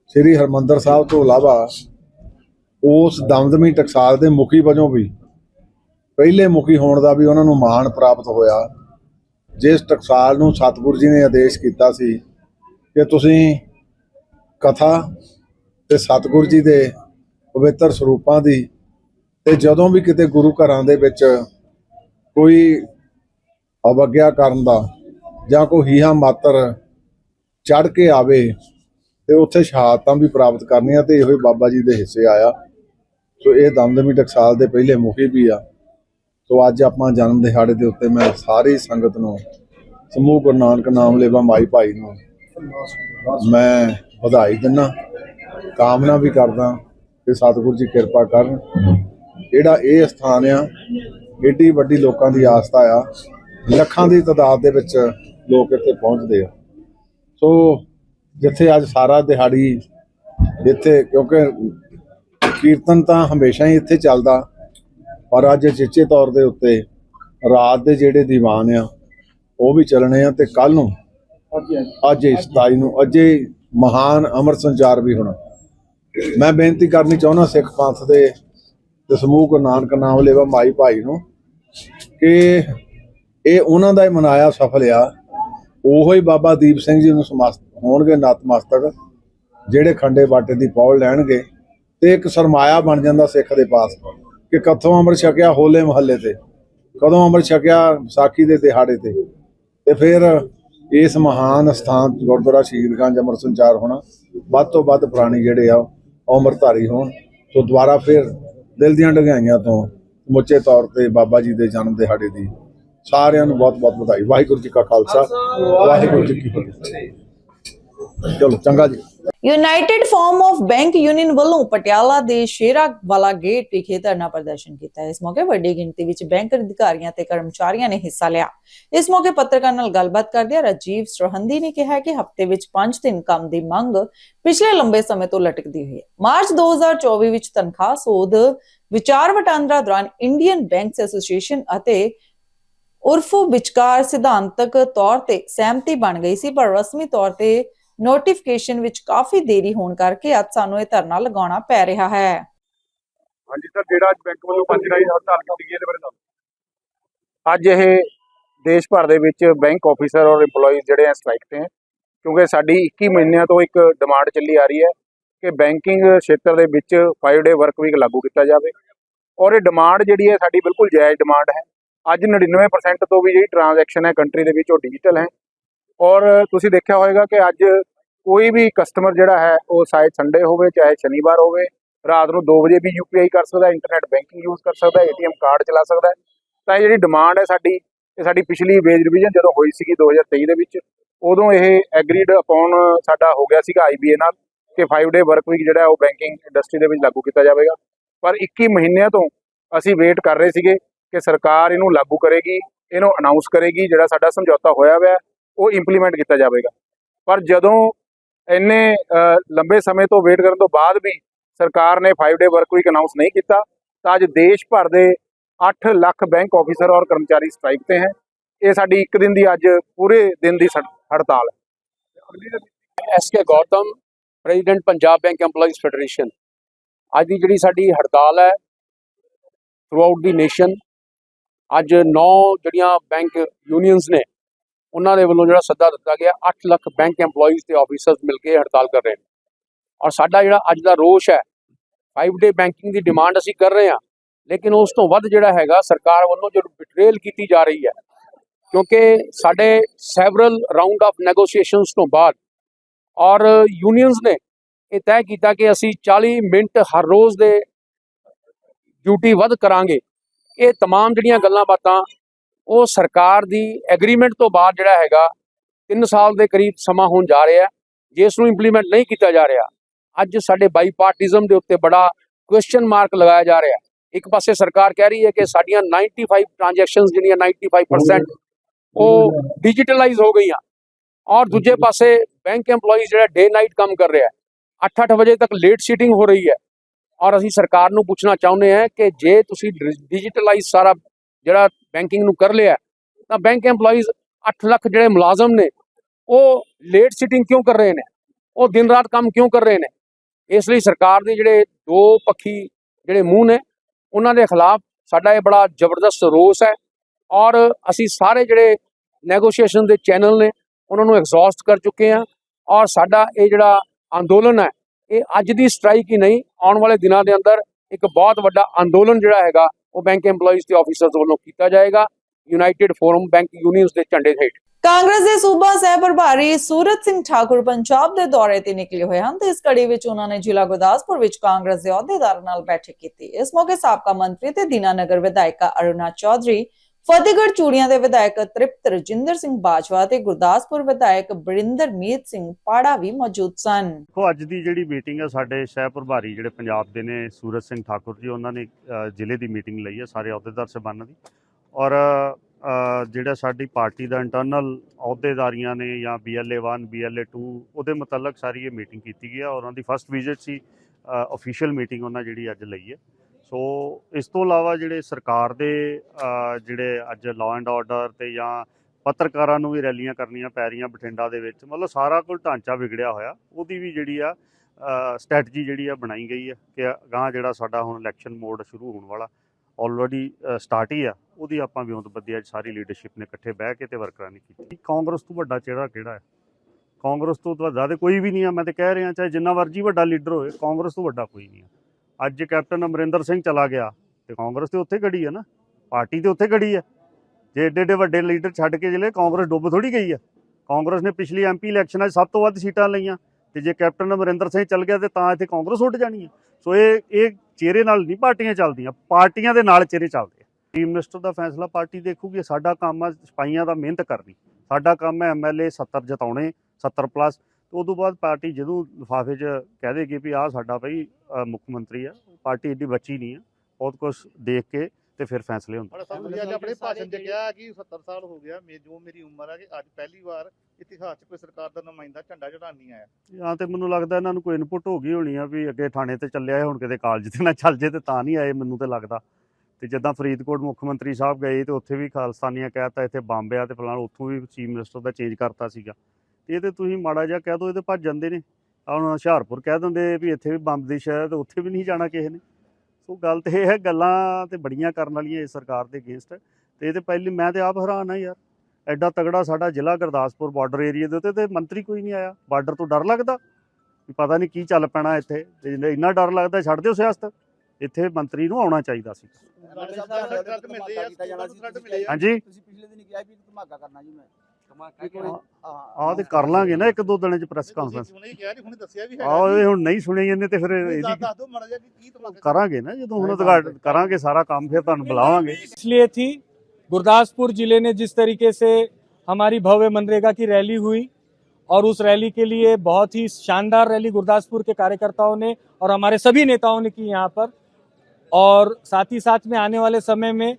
ਸ੍ਰੀ ਹਰਮੰਦਰ ਸਾਹਿਬ ਤੋਂ ਇਲਾਵਾ ਉਸ ਦਮਦਮੀ ਟਕਸਾਲ ਦੇ ਮੁਖੀ ਵਜੋਂ ਵੀ ਪਹਿਲੇ ਮੁਖੀ ਹੋਣ ਦਾ ਵੀ ਉਹਨਾਂ ਨੂੰ ਮਾਣ ਪ੍ਰਾਪਤ ਹੋਇਆ। ਜਿਸ ਟਕਸਾਲ ਨੂੰ ਸਤਿਗੁਰੂ ਜੀ ਨੇ ਆਦੇਸ਼ ਕੀਤਾ ਸੀ ਕਿ ਤੁਸੀਂ ਕਥਾ ਤੇ ਸਤਿਗੁਰੂ ਜੀ ਦੇ ਪਵਿੱਤਰ ਸਰੂਪਾਂ ਦੀ ਤੇ ਜਦੋਂ ਵੀ ਕਿਤੇ ਗੁਰੂ ਘਰਾਂ ਦੇ ਵਿੱਚ ਕੋਈ ਅਵਗਿਆ ਕਰਨ ਦਾ ਜਾਂ ਕੋਈ ਹੀਹਾ ਮਾਤਰ ਚੜ ਕੇ ਆਵੇ ਤੇ ਉੱਥੇ ਸ਼ਹਾਦਤਾਂ ਵੀ ਪ੍ਰਾਪਤ ਕਰਨੀਆਂ ਤੇ ਇਹੋ ਹੀ ਬਾਬਾ ਜੀ ਦੇ ਹਿੱਸੇ ਆਇਆ। ਸੋ ਇਹ ਦਮਦਮੀ ਟਕਸਾਲ ਦੇ ਪਹਿਲੇ ਮੁਖੀ ਵੀ ਆ। ਸੋ ਅੱਜ ਆਪਾਂ ਜਨਮ ਦਿਹਾੜੇ ਦੇ ਉੱਤੇ ਮੈਂ ਸਾਰੀ ਸੰਗਤ ਨੂੰ ਸਮੂਹ ਗੁਰੂ ਨਾਨਕ ਨਾਮ ਲੇਵਾ ਮਾਈ ਭਾਈ ਨੂੰ ਮੈਂ ਵਧਾਈ ਦਿੰਦਾ ਕਾਮਨਾ ਵੀ ਕਰਦਾ ਕਿ ਸਤਿਗੁਰੂ ਜੀ ਕਿਰਪਾ ਕਰਨ। ਜਿਹੜਾ ਇਹ ਸਥਾਨ ਆ, ਏਡੀ ਵੱਡੀ ਲੋਕਾਂ ਦੀ ਆਸਥਾ ਆ, ਲੱਖਾਂ ਦੀ ਤਾਦਾਦ ਦੇ ਵਿੱਚ ਲੋਕ ਇੱਥੇ ਪਹੁੰਚਦੇ ਆ। ਸੋ ਜਿੱਥੇ ਅੱਜ ਸਾਰਾ ਦਿਹਾੜੀ ਇੱਥੇ, ਕਿਉਂਕਿ ਕੀਰਤਨ ਤਾਂ ਹਮੇਸ਼ਾ ਹੀ ਇੱਥੇ ਚੱਲਦਾ, ਪਰ ਅੱਜ ਚਿੱਚੇ ਤੌਰ ਦੇ ਉੱਤੇ ਰਾਤ ਦੇ ਜਿਹੜੇ ਦੀਵਾਨ ਆ, ਉਹ ਵੀ ਚੱਲਣੇ ਆ ਤੇ ਕੱਲ ਨੂੰ ਅੱਜ ਹੀ 27 ਨੂੰ, ਅਜੇ ਮਹਾਨ ਅਮਰ ਸੰਚਾਰ ਵੀ ਹੋਣਾ। ਮੈਂ ਬੇਨਤੀ ਕਰਨੀ ਚਾਹੁੰਦਾ ਸਿੱਖ ਪੰਥ ਦੇ ਤੇ ਸਮੂਹ ਗੁਰੂ ਨਾਨਕ ਨਾਮ ਲੇਵਾ ਮਾਈ ਭਾਈ ਨੂੰ ਕਿ ਇਹ ਉਹਨਾਂ ਦਾ ਹੀ ਮਨਾਇਆ ਸਫਲ ਆ। ਉਹੋ ਹੀ ਬਾਬਾ ਦੀਪ ਸਿੰਘ ਜੀ ਨੂੰ ਸਮਸਤ ਹੋਣਗੇ ਨਤਮਸਤਕ ਜਿਹੜੇ ਖੰਡੇ ਬਾਟੇ ਦੀ ਪੌੜ ਲੈਣਗੇ ਤੇ ਇੱਕ ਸਰਮਾਇਆ ਬਣ ਜਾਂਦਾ ਸਿੱਖ ਦੇ ਪਾਸ ਕਿ ਕਦੋਂ ਅੰਮ੍ਰਿਤ ਛਕਿਆ ਹੋਲੇ ਮਹੱਲੇ ਤੇ, ਕਦੋਂ ਅੰਮ੍ਰਿਤ ਛਕਿਆ ਵਿਸਾਖੀ ਦੇ ਦਿਹਾੜੇ ਤੇ। ਤੇ ਫਿਰ ਇਸ ਮਹਾਨ ਸਥਾਨ ਗੁਰਦੁਆਰਾ ਸ਼ਹੀਦਗੰਜ ਅਮਰ ਸੰਚਾਰ ਹੋਣਾ, ਵੱਧ ਤੋਂ ਵੱਧ ਪ੍ਰਾਣੀ ਜਿਹੜੇ ਆ, ਉਹ ਅੰਮ੍ਰਿਤਧਾਰੀ ਹੋਣ ਸੋ ਦੁਬਾਰਾ ਫਿਰ ਦਿਲ ਦੀਆਂ ਡਗਾਈਆਂ ਤੋਂ ਮੁੱਚੇ ਤੌਰ ਤੇ ਬਾਬਾ ਜੀ ਦੇ ਜਨਮ ਦਿਹਾੜੇ ਦੀ ਸਾਰਿਆਂ ਨੂੰ ਬਹੁਤ ਬਹੁਤ ਵਧਾਈ। ਵਾਹਿਗੁਰੂ ਜੀ ਕਾ ਖਾਲਸਾ, ਵਾਹਿਗੁਰੂ ਜੀ ਕੀ ਫਤਿਹ। ਚਲੋ, ਚੰਗਾ ਜੀ। United forum of bank union ਵੱਲੋਂ ਪਟਿਆਲਾ ਦੇ ਸ਼ੇਰਾ ਵਾਲਾ ਗੇਟ ਵਿਖੇ ਧਰਨਾ ਪ੍ਰਦਰਸ਼ਨ ਕੀਤਾ। ਇਸ ਮੌਕੇ ਵੱਡੀ ਗਿਣਤੀ ਵਿੱਚ ਬੈਂਕ ਅਧਿਕਾਰੀਆਂ ਤੇ ਕਰਮਚਾਰੀਆਂ ਨੇ ਹਿੱਸਾ ਲਿਆ। ਇਸ ਮੌਕੇ ਪੱਤਰਕਾਰ ਨਾਲ ਗੱਲਬਾਤ ਕਰਦਿਆਂ ਰਾਜੀਵ ਸਰਹੰਦੀ ਨੇ ਕਿਹਾ ਕਿ ਹਫ਼ਤੇ ਵਿੱਚ 5 ਦਿਨ ਕੰਮ ਦੀ ਮੰਗ ਪਿਛਲੇ ਲੰਬੇ ਸਮੇਂ ਤੋਂ ਲਟਕਦੀ ਹੋਈ ਹੈ। ਮਾਰਚ 2024 ਵਿੱਚ ਤਨਖਾਹ ਸੋਧ ਵਿਚਾਰ ਵਟਾਂਦਰਾ ਦੌਰਾਨ ਇੰਡੀਅਨ ਬੈਂਕਸ ਐਸੋਸੀਏਸ਼ਨ ਅਤੇ ਉਰਫ ਵਿਚਕਾਰ ਸਿਧਾਂਤਕ ਤੌਰ ਤੇ ਸਹਿਮਤੀ ਬਣ ਗਈ ਸੀ, ਪਰ ਰਸਮੀ ਤੌਰ ਤੇ ਨੋਟੀਫਿਕੇਸ਼ਨ ਵਿੱਚ ਕਾਫੀ ਦੇਰੀ ਹੋਣ ਕਰਕੇ ਅੱਜ ਸਾਨੂੰ ਇਹ ਧਰਨਾ ਲਗਾਉਣਾ ਪੈ ਰਿਹਾ ਹੈ। ਹਾਂਜੀ ਸਰ ਜਿਹੜਾ ਅੱਜ ਬੈਂਕ ਵੱਲੋਂ ਪੰਜ ਰਾਈ ਹੜਤਾਲ ਕੀਤੀ ਗਈ ਇਹਦੇ ਬਾਰੇ ਦੱਸੋ। ਅੱਜ ਇਹ ਦੇਸ਼ ਭਰ ਦੇ ਵਿੱਚ ਬੈਂਕ ਆਫੀਸਰ ਔਰ EMPLOYEES ਜਿਹੜੇ ਆ ਸਟ੍ਰਾਈਕ ਤੇ ਹੈ ਕਿਉਂਕਿ ਸਾਡੀ 21 ਮਹੀਨਿਆਂ ਤੋਂ ਇੱਕ ਡਿਮਾਂਡ ਚੱਲੀ ਆ ਰਹੀ ਹੈ ਕਿ ਬੈਂਕਿੰਗ ਖੇਤਰ ਦੇ ਵਿੱਚ 5 ਡੇ ਵਰਕ ਵੀਕ ਲਾਗੂ ਕੀਤਾ ਜਾਵੇ। ਔਰ ਇਹ ਡਿਮਾਂਡ ਜਿਹੜੀ ਹੈ ਸਾਡੀ ਬਿਲਕੁਲ ਜਾਇਜ਼ ਡਿਮਾਂਡ ਹੈ। ਅੱਜ 99% ਤੋਂ ਵੀ ਜਿਹੜੀ ਟ੍ਰਾਂਜੈਕਸ਼ਨ ਹੈ ਕੰਟਰੀ ਦੇ ਵਿੱਚ ਉਹ ਡਿਜੀਟਲ ਹੈ। ਔਰ ਤੁਸੀਂ ਦੇਖਿਆ ਹੋਵੇਗਾ ਕਿ ਅੱਜ ਕੋਈ ਵੀ ਕਸਟਮਰ ਜਿਹੜਾ ਹੈ, ਉਹ ਸ਼ਾਇਦ ਸੰਡੇ ਹੋਵੇ ਚਾਹੇ ਸ਼ਨੀਵਾਰ ਹੋਵੇ, ਰਾਤ ਨੂੰ 2 ਵਜੇ ਵੀ ਯੂਪੀਆਈ ਕਰ ਸਕਦਾ ਇੰਟਰਨੈਟ ਬੈਂਕਿੰਗ ਯੂਜ਼ ਕਰ ਸਕਦਾ ਏਟੀਐਮ ਕਾਰਡ ਚਲਾ ਸਕਦਾ ਤਾਂ ਇਹ ਜਿਹੜੀ ਡਿਮਾਂਡ ਹੈ ਸਾਡੀ, ਇਹ ਸਾਡੀ ਪਿਛਲੀ ਵੇਜ ਰਿਵੀਜ਼ਨ ਜਦੋਂ ਹੋਈ ਸੀਗੀ 2023 ਦੇ ਵਿੱਚ, ਉਦੋਂ ਇਹ ਐਗਰੀਡ ਅਪਨ ਸਾਡਾ ਹੋ ਗਿਆ ਸੀਗਾ ਆਈਬੀਏ ਨਾਲ ਕਿ 5 ਡੇ ਵਰਕ ਵੀਕ ਜਿਹੜਾ ਉਹ ਬੈਂਕਿੰਗ ਇੰਡਸਟਰੀ ਦੇ ਵਿੱਚ ਲਾਗੂ ਕੀਤਾ ਜਾਵੇਗਾ। ਪਰ 21 ਮਹੀਨਿਆਂ ਤੋਂ ਅਸੀਂ ਵੇਟ ਕਰ ਰਹੇ ਸੀਗੇ ਕਿ ਸਰਕਾਰ ਇਹਨੂੰ ਲਾਗੂ ਕਰੇਗੀ, ਇਹਨੂੰ ਅਨਾਉਂਸ ਕਰੇਗੀ, ਜਿਹੜਾ ਸਾਡਾ ਸਮਝੌਤਾ ਹੋਇਆ ਹੋਇਆ ਉਹ ਇੰਪਲੀਮੈਂਟ ਕੀਤਾ ਜਾਵੇਗਾ। ਪਰ ਜਦੋਂ ਇੰਨੇ ਲੰਬੇ ਸਮੇਂ ਤੋਂ ਵੇਟ ਕਰਨ ਤੋਂ ਬਾਅਦ ਵੀ ਸਰਕਾਰ ਨੇ 5 ਡੇ ਵਰਕ ਵੀਕ ਅਨਾਉਂਸ ਨਹੀਂ ਕੀਤਾ, ਤਾਂ ਅੱਜ ਦੇਸ਼ ਭਰ ਦੇ 8 ਲੱਖ ਬੈਂਕ ਆਫੀਸਰ ਔਰ ਕਰਮਚਾਰੀ ਸਟ੍ਰਾਈਕ ਤੇ ਹੈ। ਇਹ ਸਾਡੀ ਇੱਕ ਦਿਨ ਦੀ ਅੱਜ, ਪੂਰੇ ਦਿਨ ਦੀ ਸੜ- ਹੜਤਾਲ ਹੈ। S K Gautam, president Punjab bank EMPLOYEES federation ਅੱਜ ਦੀ ਜਿਹੜੀ ਸਾਡੀ ਹੜਤਾਲ ਹੈ ਥਰੂ ਆਊਟ ਦੀ ਨੇਸ਼ਨ ਅੱਜ 9 ਜਿਹੜੀਆਂ ਬੈਂਕ ਯੂਨੀਅਨਸ ਨੇ ਉਹਨਾਂ ਦੇ ਵੱਲੋਂ ਜਿਹੜਾ ਸੱਦਾ ਦਿੱਤਾ ਗਿਆ 8 ਲੱਖ ਬੈਂਕ EMPLOYEES ਤੇ ਆਫੀਸਰਸ ਮਿਲ ਕੇ ਹੜਤਾਲ ਕਰ ਰਹੇ ਨੇ ਔਰ ਸਾਡਾ ਜਿਹੜਾ ਅੱਜ ਦਾ ਰੋਸ਼ ਹੈ 5 ਡੇ ਬੈਂਕਿੰਗ ਦੀ ਡਿਮਾਂਡ ਅਸੀਂ ਕਰ ਰਹੇ ਹਾਂ ਲੇਕਿਨ ਉਸ ਤੋਂ ਵੱਧ ਜਿਹੜਾ ਹੈਗਾ ਸਰਕਾਰ ਵੱਲੋਂ ਜੋ ਬਿਟਰੇਲ ਕੀਤੀ ਜਾ ਰਹੀ ਹੈ ਕਿਉਂਕਿ ਸਾਡੇ ਸੈਵਰਲ ਰਾਉਂਡ ਆਫ ਨੈਗੋਸ਼ੀਏਸ਼ਨਸ ਤੋਂ ਬਾਅਦ ਔਰ ਯੂਨੀਅਨਸ ਨੇ ਇਹ ਤੈਅ ਕੀਤਾ ਕਿ ਅਸੀਂ 40 ਮਿੰਟ ਹਰ ਰੋਜ਼ ਦੇ ਡਿਊਟੀ ਵੱਧ ਕਰਾਂਗੇ ਇਹ तमाम ਜਿਹੜੀਆਂ ਗੱਲਾਂ ਬਾਤਾਂ ਉਹ ਸਰਕਾਰ ਦੀ ਐਗਰੀਮੈਂਟ ਤੋਂ ਬਾਅਦ ਜਿਹੜਾ ਹੈਗਾ 3 ਸਾਲ ਦੇ ਕਰੀਬ ਸਮਾਂ ਹੋਣ ਜਾ ਰਿਹਾ ਹੈ ਜਿਸ ਨੂੰ ਇੰਪਲੀਮੈਂਟ ਨਹੀਂ ਕੀਤਾ ਜਾ ਰਿਹਾ। ਅੱਜ ਸਾਡੇ ਬਾਈਪਾਰਟਿਜ਼ਮ ਦੇ ਉੱਤੇ ਬੜਾ ਕੁਐਸਚਨ ਮਾਰਕ ਲਗਾਇਆ ਜਾ ਰਿਹਾ ਇੱਕ ਪਾਸੇ ਸਰਕਾਰ ਕਹਿ ਰਹੀ ਹੈ ਕਿ ਸਾਡੀਆਂ 95 ਟ੍ਰਾਂਜੈਕਸ਼ਨਸ ਜਿਹੜੀਆਂ 95% ਉਹ ਡਿਜੀਟਲਾਈਜ਼ ਹੋ ਗਈਆਂ। ਔਰ ਦੂਜੇ ਪਾਸੇ ਬੈਂਕ EMPLOYEES ਜਿਹੜਾ ਡੇ ਨਾਈਟ ਕੰਮ ਕਰ ਰਿਹਾ ਹੈ 8-8 ਵਜੇ ਤੱਕ ਲੇਟ ਸੀਟਿੰਗ ਹੋ ਰਹੀ ਹੈ। ਔਰ ਅਸੀਂ ਸਰਕਾਰ ਨੂੰ ਪੁੱਛਣਾ ਚਾਹੁੰਦੇ ਹਾਂ ਕਿ ਜੇ ਤੁਸੀਂ ਡਿਜੀਟਲਾਈਜ਼ ਸਾਰਾ ਜਿਹੜਾ ਬੈਂਕਿੰਗ ਨੂੰ ਕਰ ਲਿਆ ਤਾਂ ਬੈਂਕ EMPLOYEES 8 ਲੱਖ ਜਿਹੜੇ ਮੁਲਾਜ਼ਮ ਨੇ, ਉਹ ਲੇਟ ਸਿਟਿੰਗ ਕਿਉਂ ਕਰ ਰਹੇ ਨੇ? ਉਹ ਦਿਨ ਰਾਤ ਕੰਮ ਕਿਉਂ ਕਰ ਰਹੇ ਨੇ? ਇਸ ਲਈ ਸਰਕਾਰ ਦੇ ਜਿਹੜੇ ਦੋ ਪੱਖੀ ਜਿਹੜੇ ਮੂੰਹ ਨੇ, ਉਹਨਾਂ ਦੇ ਖਿਲਾਫ ਸਾਡਾ ਇਹ ਬੜਾ ਜ਼ਬਰਦਸਤ ਰੋਸ ਹੈ ਔਰ ਅਸੀਂ ਸਾਰੇ ਜਿਹੜੇ ਨੈਗੋਸ਼ੀਏਸ਼ਨ ਦੇ ਚੈਨਲ ਨੇ, ਉਹਨਾਂ ਨੂੰ ਐਗਜ਼ੌਸਟ ਕਰ ਚੁੱਕੇ ਹਾਂ ਔਰ ਸਾਡਾ ਇਹ ਜਿਹੜਾ ਅੰਦੋਲਨ ਹੈ, ਇਹ ਅੱਜ ਦੀ ਸਟ੍ਰਾਈਕ ਹੀ ਨਹੀਂ, ਆਉਣ ਵਾਲੇ ਦਿਨਾਂ ਦੇ ਅੰਦਰ ਇੱਕ ਬਹੁਤ ਵੱਡਾ ਅੰਦੋਲਨ ਜਿਹੜਾ ਹੈਗਾ ਉਹ ਬੈਂਕ EMPLOYEES ਤੇ ਆਫੀਸਰਸ ਵੱਲੋਂ ਕੀਤਾ ਜਾਏਗਾ। ਯੂਨਾਈਟਿਡ ਫੋਰਮ ਬੈਂਕ ਯੂਨੀਅਨਸ ਦੇ ਝੰਡੇ ਹੇਠ। ਕਾਂਗਰਸ ਦੇ ਸੂਬਾ ਸਹਿ ਪ੍ਰਭਾਰੀ ਸੂਰਤ ਸਿੰਘ ਠਾਕੁਰ ਪੰਜਾਬ ਦੇ ਦੌਰੇ ਤੇ ਨਿਕਲੇ ਹੋਏ ਹਨ ਤੇ ਇਸ ਕੜੀ ਵਿੱਚ ਉਹਨਾਂ ਨੇ ਜ਼ਿਲ੍ਹਾ ਗੁਰਦਾਸਪੁਰ ਵਿੱਚ ਕਾਂਗਰਸ ਦੇ ਅਹੁਦੇਦਾਰਾਂ ਨਾਲ ਬੈਠਕ ਕੀਤੀ। ਇਸ ਮੌਕੇ ਸਾਬਕਾ ਮੰਤਰੀ ਤੇ ਦੀਨਾਨਗਰ ਵਿਧਾਇਕਾ ਅਰੁਣਾ ਚੌਧਰੀ ਫਤਿਹਗੜ੍ਹ ਚੂੜੀਆਂ ਦੇ ਵਿਧਾਇਕ ਤ੍ਰਿਪਤ ਰਜਿੰਦਰ ਸਿੰਘ ਬਾਜਵਾ ਤੇ ਗੁਰਦਾਸਪੁਰ ਵਿਧਾਇਕ ਬਰਿੰਦਰ ਮੀਤ ਸਿੰਘ ਪਾੜਾ ਵੀ ਮੌਜੂਦ ਸਨ। ਦੇਖੋ, ਅੱਜ ਦੀ ਜਿਹੜੀ ਮੀਟਿੰਗ ਹੈ ਸਾਡੇ ਸ਼ਹਿਰ ਪ੍ਰਭਾਰੀ ਜਿਹੜੇ ਪੰਜਾਬ ਦੇ ਨੇ, ਸੂਰਜ ਸਿੰਘ ਠਾਕੁਰ ਜੀ, ਉਹਨਾਂ ਨੇ ਜ਼ਿਲ੍ਹੇ ਦੀ ਮੀਟਿੰਗ ਲਈ ਹੈ ਸਾਰੇ ਅਹੁਦੇਦਾਰ ਸਹਿਬਾਨਾਂ ਦੀ। ਔਰ ਜਿਹੜਾ ਸਾਡੀ ਪਾਰਟੀ ਦਾ ਇੰਟਰਨਲ ਅਹੁਦੇਦਾਰੀਆਂ ਨੇ ਜਾਂ BLA 1 BLA 2 ਉਹਦੇ ਮੁਤਲਕ ਸਾਰੀ ਇਹ ਮੀਟਿੰਗ ਕੀਤੀ ਗਈ ਹੈ ਔਰ ਉਹਨਾਂ ਦੀ ਫਸਟ ਵਿਜ਼ਿਟ ਸੀ ਅਫੀਸ਼ੀਅਲ ਮੀਟਿੰਗ ਉਹਨਾਂ ਜਿਹੜੀ ਅੱਜ ਲਈ ਹੈ ਸੋ ਇਸ ਤੋਂ ਇਲਾਵਾ ਜਿਹੜੇ ਸਰਕਾਰ ਦੇ ਜਿਹੜੇ ਅੱਜ ਲਾਅ ਐਂਡ ਆਰਡਰ ਤੇ ਜਾਂ ਪੱਤਰਕਾਰਾਂ ਨੂੰ ਵੀ ਰੈਲੀਆਂ ਕਰਨੀਆਂ ਪੈ ਰਹੀਆਂ ਬਠਿੰਡਾ ਦੇ ਵਿੱਚ, ਮਤਲਬ ਸਾਰਾ ਕੁਝ ਢਾਂਚਾ ਵਿਗੜਿਆ ਹੋਇਆ। ਉਹਦੀ ਵੀ ਜਿਹੜੀ ਆ ਸਟ੍ਰੈਟਜੀ ਜਿਹੜੀ ਆ ਬਣਾਈ ਗਈ ਆ ਕਿ ਅਗਾਂਹ ਜਿਹੜਾ ਸਾਡਾ ਹੁਣ ਇਲੈਕਸ਼ਨ ਮੋਡ ਸ਼ੁਰੂ ਹੋਣ ਵਾਲਾ ਆਲਰੇਡੀ ਸਟਾਰਟ ਹੀ ਆ, ਉਹਦੀ ਆਪਾਂ ਵਿਉਂਤਬੰਦੀ ਅੱਜ ਸਾਰੀ ਲੀਡਰਸ਼ਿਪ ਨੇ ਇਕੱਠੇ ਬਹਿ ਕੇ ਤੇ ਵਰਕਰਾਂ ਨੇ ਕੀਤੀ। ਕਾਂਗਰਸ ਤੋਂ ਵੱਡਾ ਚਿਹਰਾ ਕਿਹੜਾ ਹੈ ਕਾਂਗਰਸ ਤੋਂ ਵੱਡਾ ਤੇ ਕੋਈ ਵੀ ਨਹੀਂ ਆ, ਮੈਂ ਤੇ ਕਹਿ ਰਿਹਾ, ਚਾਹੇ ਜਿੰਨਾ ਮਰਜ਼ੀ ਵੱਡਾ ਲੀਡਰ ਹੋਵੇ ਕਾਂਗਰਸ ਤੋਂ ਵੱਡਾ ਕੋਈ ਨਹੀਂ ਆ। ਅੱਜ ਕੈਪਟਨ ਅਮਰਿੰਦਰ ਸਿੰਘ ਚਲਾ ਗਿਆ ਤੇ ਕਾਂਗਰਸ ਤੇ ਉੱਥੇ ਖੜੀ ਹੈ ਨਾ, ਪਾਰਟੀ ਤੇ ਉੱਥੇ ਖੜੀ ਹੈ। ਜੇ ਏਡੇ ਏਡੇ ਵੱਡੇ ਲੀਡਰ ਛੱਡ ਕੇ ਜਿਹੜੇ ਕਾਂਗਰਸ ਡੁੱਬ ਥੋੜੀ ਗਈ ਹੈ। ਕਾਂਗਰਸ ਨੇ ਪਿਛਲੀ ਐਮਪੀ ਇਲੈਕਸ਼ਨਾਂ 'ਚ ਸਭ ਤੋਂ ਵੱਧ ਸੀਟਾਂ ਲਈਆਂ ਤੇ ਜੇ ਕੈਪਟਨ ਅਮਰਿੰਦਰ ਸਿੰਘ ਚੱਲ ਗਿਆ ਤੇ ਤਾਂ ਇੱਥੇ ਕਾਂਗਰਸ ਉੱਡ ਜਾਣੀ ਹੈ। ਸੋ ਇਹ ਇਹ ਚਿਹਰੇ ਨਾਲ ਨਹੀਂ ਪਾਰਟੀਆਂ ਚੱਲਦੀਆਂ, ਪਾਰਟੀਆਂ ਦੇ ਨਾਲ ਚਿਹਰੇ ਚੱਲਦੇ ਆ। ਚੀਫ ਮਿਨਿਸਟਰ ਦਾ ਫੈਸਲਾ ਪਾਰਟੀ ਦੇਖੂਗੀ, ਸਾਡਾ ਕੰਮ ਆ ਸਿਪਾਹੀਆਂ ਦਾ ਮਿਹਨਤ ਕਰਨੀ। ਸਾਡਾ ਕੰਮ ਹੈ ਐਮਐਲਏ 70 ਜਿਤਾਉਣੇ 70 ਪਲੱਸ ਉਦੋਂ ਬਾਅਦ ਪਾਰਟੀ ਜਦੋਂ ਲਿਫਾਫੇ 'ਚ ਕਹਿ ਦੇਗੀ ਵੀ ਆਹ ਸਾਡਾ ਬਈ ਅ, ਮੁੱਖ ਮੰਤਰੀ ਆ ਪਾਰਟੀ ਏਡੀ ਬੱਚੀ ਨਹੀਂ ਆ ਬਹੁਤ ਕੁਝ ਦੇਖ ਕੇ ਤੇ ਫਿਰ ਫੈਸਲੇ ਹੁੰਦੇ ਬੜਾ ਸਾਹਿਬ ਤੁਸੀਂ ਅੱਜ ਆਪਣੇ ਭਾਸ਼ਣ 'ਚ ਕਿਹਾ ਕਿ 70 ਸਾਲ ਹੋ ਗਿਆ ਮੇ ਜੋ ਮੇਰੀ ਉਮਰ ਹੈ ਕਿ ਅੱਜ ਪਹਿਲੀ ਵਾਰ ਇਤਿਹਾਸ 'ਚ ਕੋਈ ਸਰਕਾਰ ਦਾ ਨੁਮਾਇੰਦਾ ਝੰਡਾ ਚੜਾਉਣ ਨਹੀਂ ਆਇਆ। ਜਾਂ ਤੇ ਮੈਨੂੰ ਲੱਗਦਾ ਇਹਨਾਂ ਨੂੰ ਕੋਈ ਇਨਪੁਟ ਹੋ ਗਈ ਹੋਣੀ ਆ ਵੀ ਅੱਗੇ ਥਾਣੇ ਤੇ ਚੱਲਿਆ ਹੁਣ ਕਿਤੇ ਕਾਲਜ ਤੇ ਨਾ ਚੱਲ ਜੇ ਤੇ ਤਾਂ ਨਹੀਂ ਆਏ ਮੈਨੂੰ ਤੇ ਲੱਗਦਾ। ਤੇ ਜਿੱਦਾਂ ਫਰੀਦਕੋਟ ਮੁੱਖ ਮੰਤਰੀ ਸਾਹਿਬ ਗਏ ਤੇ ਉੱਥੇ ਵੀ ਖਾਲਸਤਾਨੀਆਂ ਕਹਿਤਾ ਇੱਥੇ ਬੰਬ ਆ ਤੇ ਫਲਾਣਾ ਉੱਥੋਂ ਵੀ ਚੀਫ ਮਿਨਿਸਟਰ ਦਾ ਚੇਂਜ ਕਰਤਾ ਸੀਗਾ। ਇਹ ਤੇ ਤੁਸੀਂ ਮਾੜਾ ਜਿਹਾ ਕਹਿ ਦੋ ਇਹ ਤੇ ਭੱਜ ਜਾਂਦੇ ਨੇ। ਆਹ ਹੁਣ ਹੁਸ਼ਿਆਰਪੁਰ ਕਹਿ ਦਿੰਦੇ ਵੀ ਇੱਥੇ ਵੀ ਬੰਬ ਦੀ ਸ਼ਾਇਦ ਉੱਥੇ ਵੀ ਨਹੀਂ ਜਾਣਾ ਕਿਸੇ ਨੇ। ਸੋ ਗੱਲ ਤੇ ਇਹ ਹੈ ਗੱਲਾਂ ਤੇ ਬੜੀਆਂ ਕਰਨ ਵਾਲੀਆਂ ਇਸ ਸਰਕਾਰ ਦੇ ਅਗੇਂਸਟ। ਤੇ ਇਹ ਤੇ ਪਹਿਲੀ ਮੈਂ ਤੇ ਆਪ ਹੈਰਾਨ ਆ ਯਾਰ। ਐਡਾ ਤਗੜਾ ਸਾਡਾ ਜ਼ਿਲ੍ਹਾ ਗੁਰਦਾਸਪੁਰ ਬਾਰਡਰ ਏਰੀਆ ਦੇ ਉੱਤੇ ਤੇ ਮੰਤਰੀ ਕੋਈ ਨਹੀਂ ਆਇਆ। ਬਾਰਡਰ ਤੋਂ ਡਰ ਲੱਗਦਾ ਵੀ ਪਤਾ ਨਹੀਂ ਕੀ ਚੱਲ ਪੈਣਾ ਇੱਥੇ। ਤੇ ਇੰਨਾ ਡਰ ਲੱਗਦਾ ਛੱਡ ਦਿਓ ਸਿਆਸਤ। ਇੱਥੇ ਮੰਤਰੀ ਨੂੰ ਆਉਣਾ ਚਾਹੀਦਾ ਸੀ। ਤੋਂ ਹਾਂਜੀ ਤੁਸੀਂ ਪਿਛਲੇ ਦਿਨ ਕਿਹਾ ਵੀ ਧਮਾਕਾ ਕਰਨਾ ਜੀ ਮੈਂ। ਆਹ ਤੇ ਕਰ ਲਾਂਗੇ ਨਾ ਇੱਕ ਦੋ ਦਿਨਾਂ ਚ ਪ੍ਰੈਸ ਕਾਨਫਰੰਸ ਉਹਨੇ ਕਿਹਾ ਜੀ ਹੁਣੇ ਦੱਸਿਆ ਵੀ ਆਹ ਇਹ ਹੁਣ ਨਹੀਂ ਸੁਣੀ ਜਾਂਦੇ ਤੇ ਫਿਰ ਦੱਸ ਇਹਦੀ ਦੱਸ ਦਿਓ ਮਾੜਾ ਜਿਹਾ ਕਿ ਕੀ ਧਮਾਕਾ ਕਰਾਂਗੇ ਨਾ ਜਦੋਂ ਹੁਣ ਉਦਘਾਟਨ ਕਰਾਂਗੇ ਸਾਰਾ ਕੰਮ ਫਿਰ ਤੁਹਾਨੂੰ ਬੁਲਾਵਾਂਗੇ इसलिए थी गुरदासपुर जिले ने जिस तरीके से हमारी भव्य मनरेगा की रैली हुई और उस रैली के लिए बहुत ही शानदार रैली गुरदासपुर के कार्यकर्ताओं ने और हमारे सभी नेताओं ने की यहाँ पर और साथ ही साथ में आने वाले समय में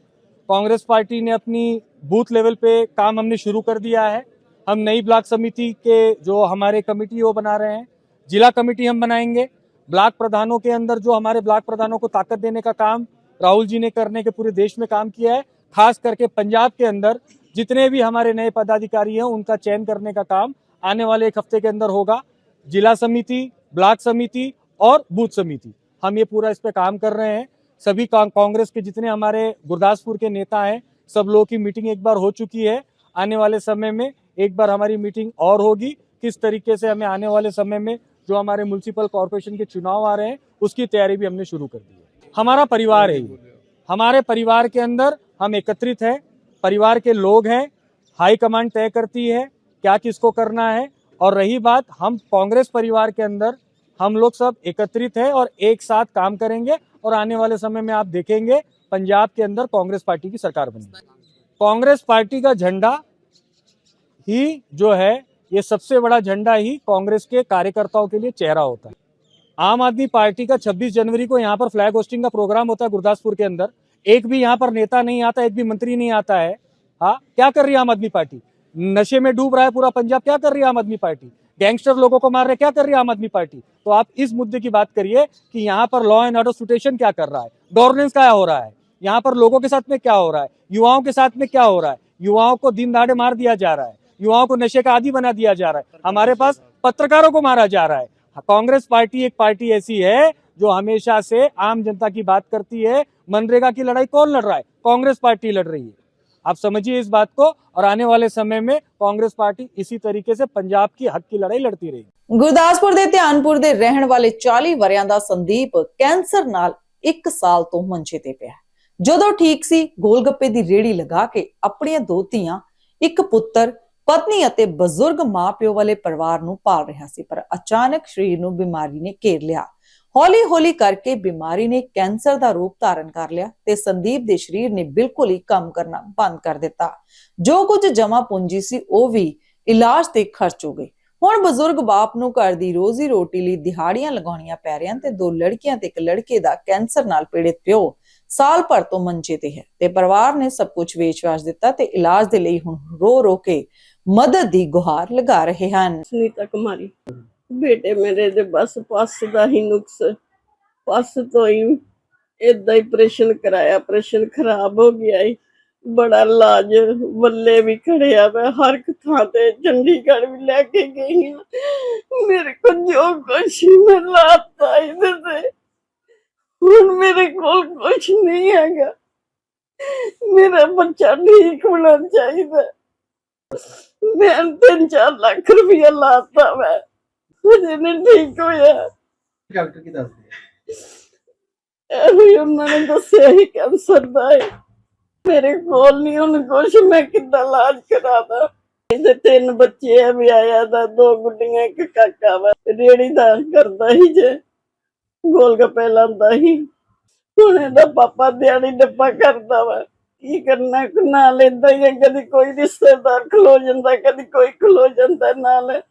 कांग्रेस पार्टी ने अपनी बूथ लेवल पे काम हमने शुरू कर दिया है। हम नई ब्लॉक समिति के जो हमारे कमेटी वो बना रहे हैं। जिला कमेटी हम बनाएँगे। ब्लॉक प्रधानों के अंदर जो हमारे ब्लॉक प्रधानों को ताकत देने का काम राहुल जी ने करने के पूरे देश में काम किया है। खास करके पंजाब के अंदर जितने भी हमारे नए पदाधिकारी हैं, उनका चयन करने का काम आने वाले एक हफ़्ते के अंदर होगा। जिला समिति, ब्लॉक समिति और बूथ समिति। हम ये पूरा इस पर काम कर रहे हैं। सभी कांग्रेस के जितने हमारे गुरदासपुर के नेता हैं, सब लोगों की मीटिंग एक बार हो चुकी है। आने वाले समय में एक बार हमारी मीटिंग और होगी। किस तरीके से हमें आने वाले समय में जो हमारे म्यूनसिपल कॉरपोरेशन के चुनाव आ रहे हैं, उसकी तैयारी भी हमने शुरू कर दी है। हमारा परिवार है हमारे परिवार के अंदर हम एकत्रित हैं। परिवार के लोग हैं। हाई कमांड तय करती है क्या किसको करना है। और रही बात, हम कांग्रेस परिवार के अंदर हम लोग सब एकत्रित हैं और एक साथ काम करेंगे। और आने वाले समय में आप देखेंगे, पंजाब के अंदर कांग्रेस पार्टी की सरकार बनेगी कांग्रेस पार्टी का झंडा ही जो है, ये सबसे बड़ा झंडा ही कांग्रेस के कार्यकर्ताओं के लिए चेहरा होता है। आम आदमी पार्टी का 26 जनवरी को यहाँ पर फ्लैग होस्टिंग का प्रोग्राम होता है गुरदासपुर के अंदर। एक भी यहाँ पर नेता नहीं आता, एक भी मंत्री नहीं आता है। हाँ क्या कर रही है आम आदमी पार्टी? नशे में डूब रहा है पूरा पंजाब, क्या कर रही है आम आदमी पार्टी? गैंगस्टर लोगों को मार रहे क्या कर रही है आम आदमी पार्टी? तो आप इस मुद्दे की बात करिए कि यहाँ पर लॉ एंड ऑर्डर सिचुएशन क्या कर रहा है? गवर्नेंस क्या हो रहा है? यहाँ पर लोगों के साथ में क्या हो रहा है? युवाओं के साथ में क्या हो रहा है? युवाओं को दिन दाड़े मार दिया जा रहा है। युवाओं को नशे का आदि बना दिया जा रहा है। हमारे पास पत्रकारों को मारा जा रहा है। कांग्रेस पार्टी एक पार्टी ऐसी है जो हमेशा से आम जनता की बात करती है। मनरेगा की लड़ाई कौन लड़ रहा है? कांग्रेस पार्टी लड़ रही है। आप समझिए इस बात को और आने वाले समय में कांग्रेस पार्टी इसी तरीके से पंजाब की हक की लड़ाई लड़ती रहेगी ਗੁਰਦਾਸਪੁਰ ਦੇ ਧਿਆਨਪੁਰ ਦੇ ਰਹਿਣ ਵਾਲੇ 40 ਵਰਿਆਂ ਦਾ ਸੰਦੀਪ ਕੈਂਸਰ ਨਾਲ 1 ਸਾਲ ਤੋਂ ਮੰਜੇ ਤੇ ਪਿਆ ਹੈ। ਜਦੋਂ ਠੀਕ ਸੀ ਗੋਲਗੱਪੇ ਦੀ ਰੇੜੀ ਲਗਾ ਕੇ ਆਪਣੀਆਂ ਦੋ ਧੀਆਂ ਇੱਕ ਪੁੱਤਰ ਪਤਨੀ ਅਤੇ ਬਜ਼ੁਰਗ ਮਾਪਿਓ ਵਾਲੇ ਪਰਿਵਾਰ ਨੂੰ ਪਾਲ ਰਿਹਾ ਸੀ ਪਰ ਅਚਾਨਕ ਸਰੀਰ ਨੂੰ ਬਿਮਾਰੀ ਨੇ ਘੇਰ ਲਿਆ ਹੌਲੀ-ਹੌਲੀ ਕਰਕੇ ਬਿਮਾਰੀ ਨੇ ਕੈਂਸਰ ਦਾ ਰੂਪ ਧਾਰਨ ਕਰ ਲਿਆ ਤੇ ਸੰਦੀਪ ਦੇ ਸਰੀਰ ਨੇ ਬਿਲਕੁਲ ਹੀ ਕੰਮ ਕਰਨਾ ਬੰਦ ਕਰ ਦਿੱਤਾ। ਜੋ ਕੁਝ ਜਮਾ ਪੂੰਜੀ ਸੀ, ਉਹ ਵੀ ਇਲਾਜ ਤੇ ਖਰਚ ਹੋ ਗਈ ਹੁਣ ਬਜ਼ੁਰਗ ਬਾਪ ਨੂੰ ਘਰ ਦੀ ਰੋਜ਼ੀ ਰੋਟੀ ਲਈ ਦਿਹਾੜੀਆਂ ਲਗਾਉਣੀਆਂ ਪੈ ਰਹੀਆਂ ਤੇ ਦੋ ਲੜਕੀਆਂ ਤੇ ਇੱਕ ਲੜਕੇ ਦਾ ਕੈਂਸਰ ਨਾਲ ਪੀੜਿਤ ਪਿਓ ਸਾਲ ਭਰ ਤੋਂ ਮੰਜੇ ਤੇ ਹੈ ਤੇ ਪਰਿਵਾਰ ਨੇ ਸਭ ਕੁਝ ਵੇਚ-ਵਾਚ ਦਿੱਤਾ ਤੇ ਇਲਾਜ ਦੇ ਲਈ ਹੁਣ ਰੋ ਰੋ ਕੇ ਮਦਦ ਦੀ ਗੁਹਾਰ ਲਗਾ ਰਹੇ ਹਨ। ਸੁਨੀਤਾ ਕੁਮਾਰੀ। ਬੇਟੇ ਮੇਰੇ ਦੇ ਬਸ, ਪੱਸ ਦਾ ਹੀ ਨੁਕਸ, ਪੱਸ ਤੋਂ ਹੀ ਏਦਾਂ ਹੀ ਆਪਰੇਸ਼ਨ ਕਰਾਇਆ ਆਪਰੇਸ਼ਨ ਖਰਾਬ ਹੋ ਗਿਆ ਈ ਬੜਾ ਇਲਾਜ ਬੱਲੇ ਵੀ ਖੜਿਆ ਮੈਂ, ਹਰ ਇੱਕ ਥਾਂ ਤੇ ਚੰਡੀਗੜ੍ਹ ਵੀ ਲੈ ਕੇ ਗਈ ਹਾਂ ਮੇਰੇ ਕੋਲ ਜੋ ਕੁਛ ਸੀ, ਮੈਂ ਲਾਤਾ ਇਹਦੇ ਤੇ। ਹੁਣ ਮੇਰੇ ਕੋਲ ਕੁਛ ਨਹੀਂ ਹੈਗਾ। ਮੇਰਾ ਬੱਚਾ ਠੀਕ ਹੋਣਾ ਚਾਹੀਦਾ। ਮੈਂ ਤਿੰਨ ਚਾਰ ਲੱਖ ਰੁਪਇਆ ਲਾਤਾ ਮੈਂ। ਹਜੇ ਨਹੀਂ ਠੀਕ ਹੋਇਆ। ਡਾਕਟਰ ਕੀ ਦੱਸਦੇ ਇਹੋ ਹੀ ਉਹਨਾਂ ਨੇ ਦੱਸਿਆ ਹੀ ਕੈਂਸਰ ਦਾ ਹੈ। ਮੇਰੇ ਕੋਲ ਨਹੀਂ ਹੁਣ ਕੁਛ ਮੈਂ ਕਿੱਦਾਂ ਇਲਾਜ ਕਰਾਦਾ ਇਹਦੇ ਤਿੰਨ ਬੱਚੇ ਆ ਵਿਆਹਿਆ ਦਾ ਦੋ ਗੁੱਡੀਆਂ ਇੱਕ ਕਾਕਾ ਵਾ। ਰੇੜੀ ਦਾ ਕਰਦਾ ਹੀ ਜੇ ਗੋਲ ਗੱਪੇ ਲਾਂਦਾ ਹੀ ਹੁਣ ਇਹਦਾ ਪਾਪਾ ਦਿਹਾੜੀ ਡੱਪਾ ਕਰਦਾ ਵਾ। ਕੀ ਕਰਨਾ ਨਾ ਲੈਂਦਾ ਹੀ ਹੈ, ਕਦੀ ਕੋਈ ਰਿਸ਼ਤੇਦਾਰ ਖਲੋ ਜਾਂਦਾ ਕਦੀ ਕੋਈ ਖਲੋ ਜਾਂਦਾ ਨਾਲ।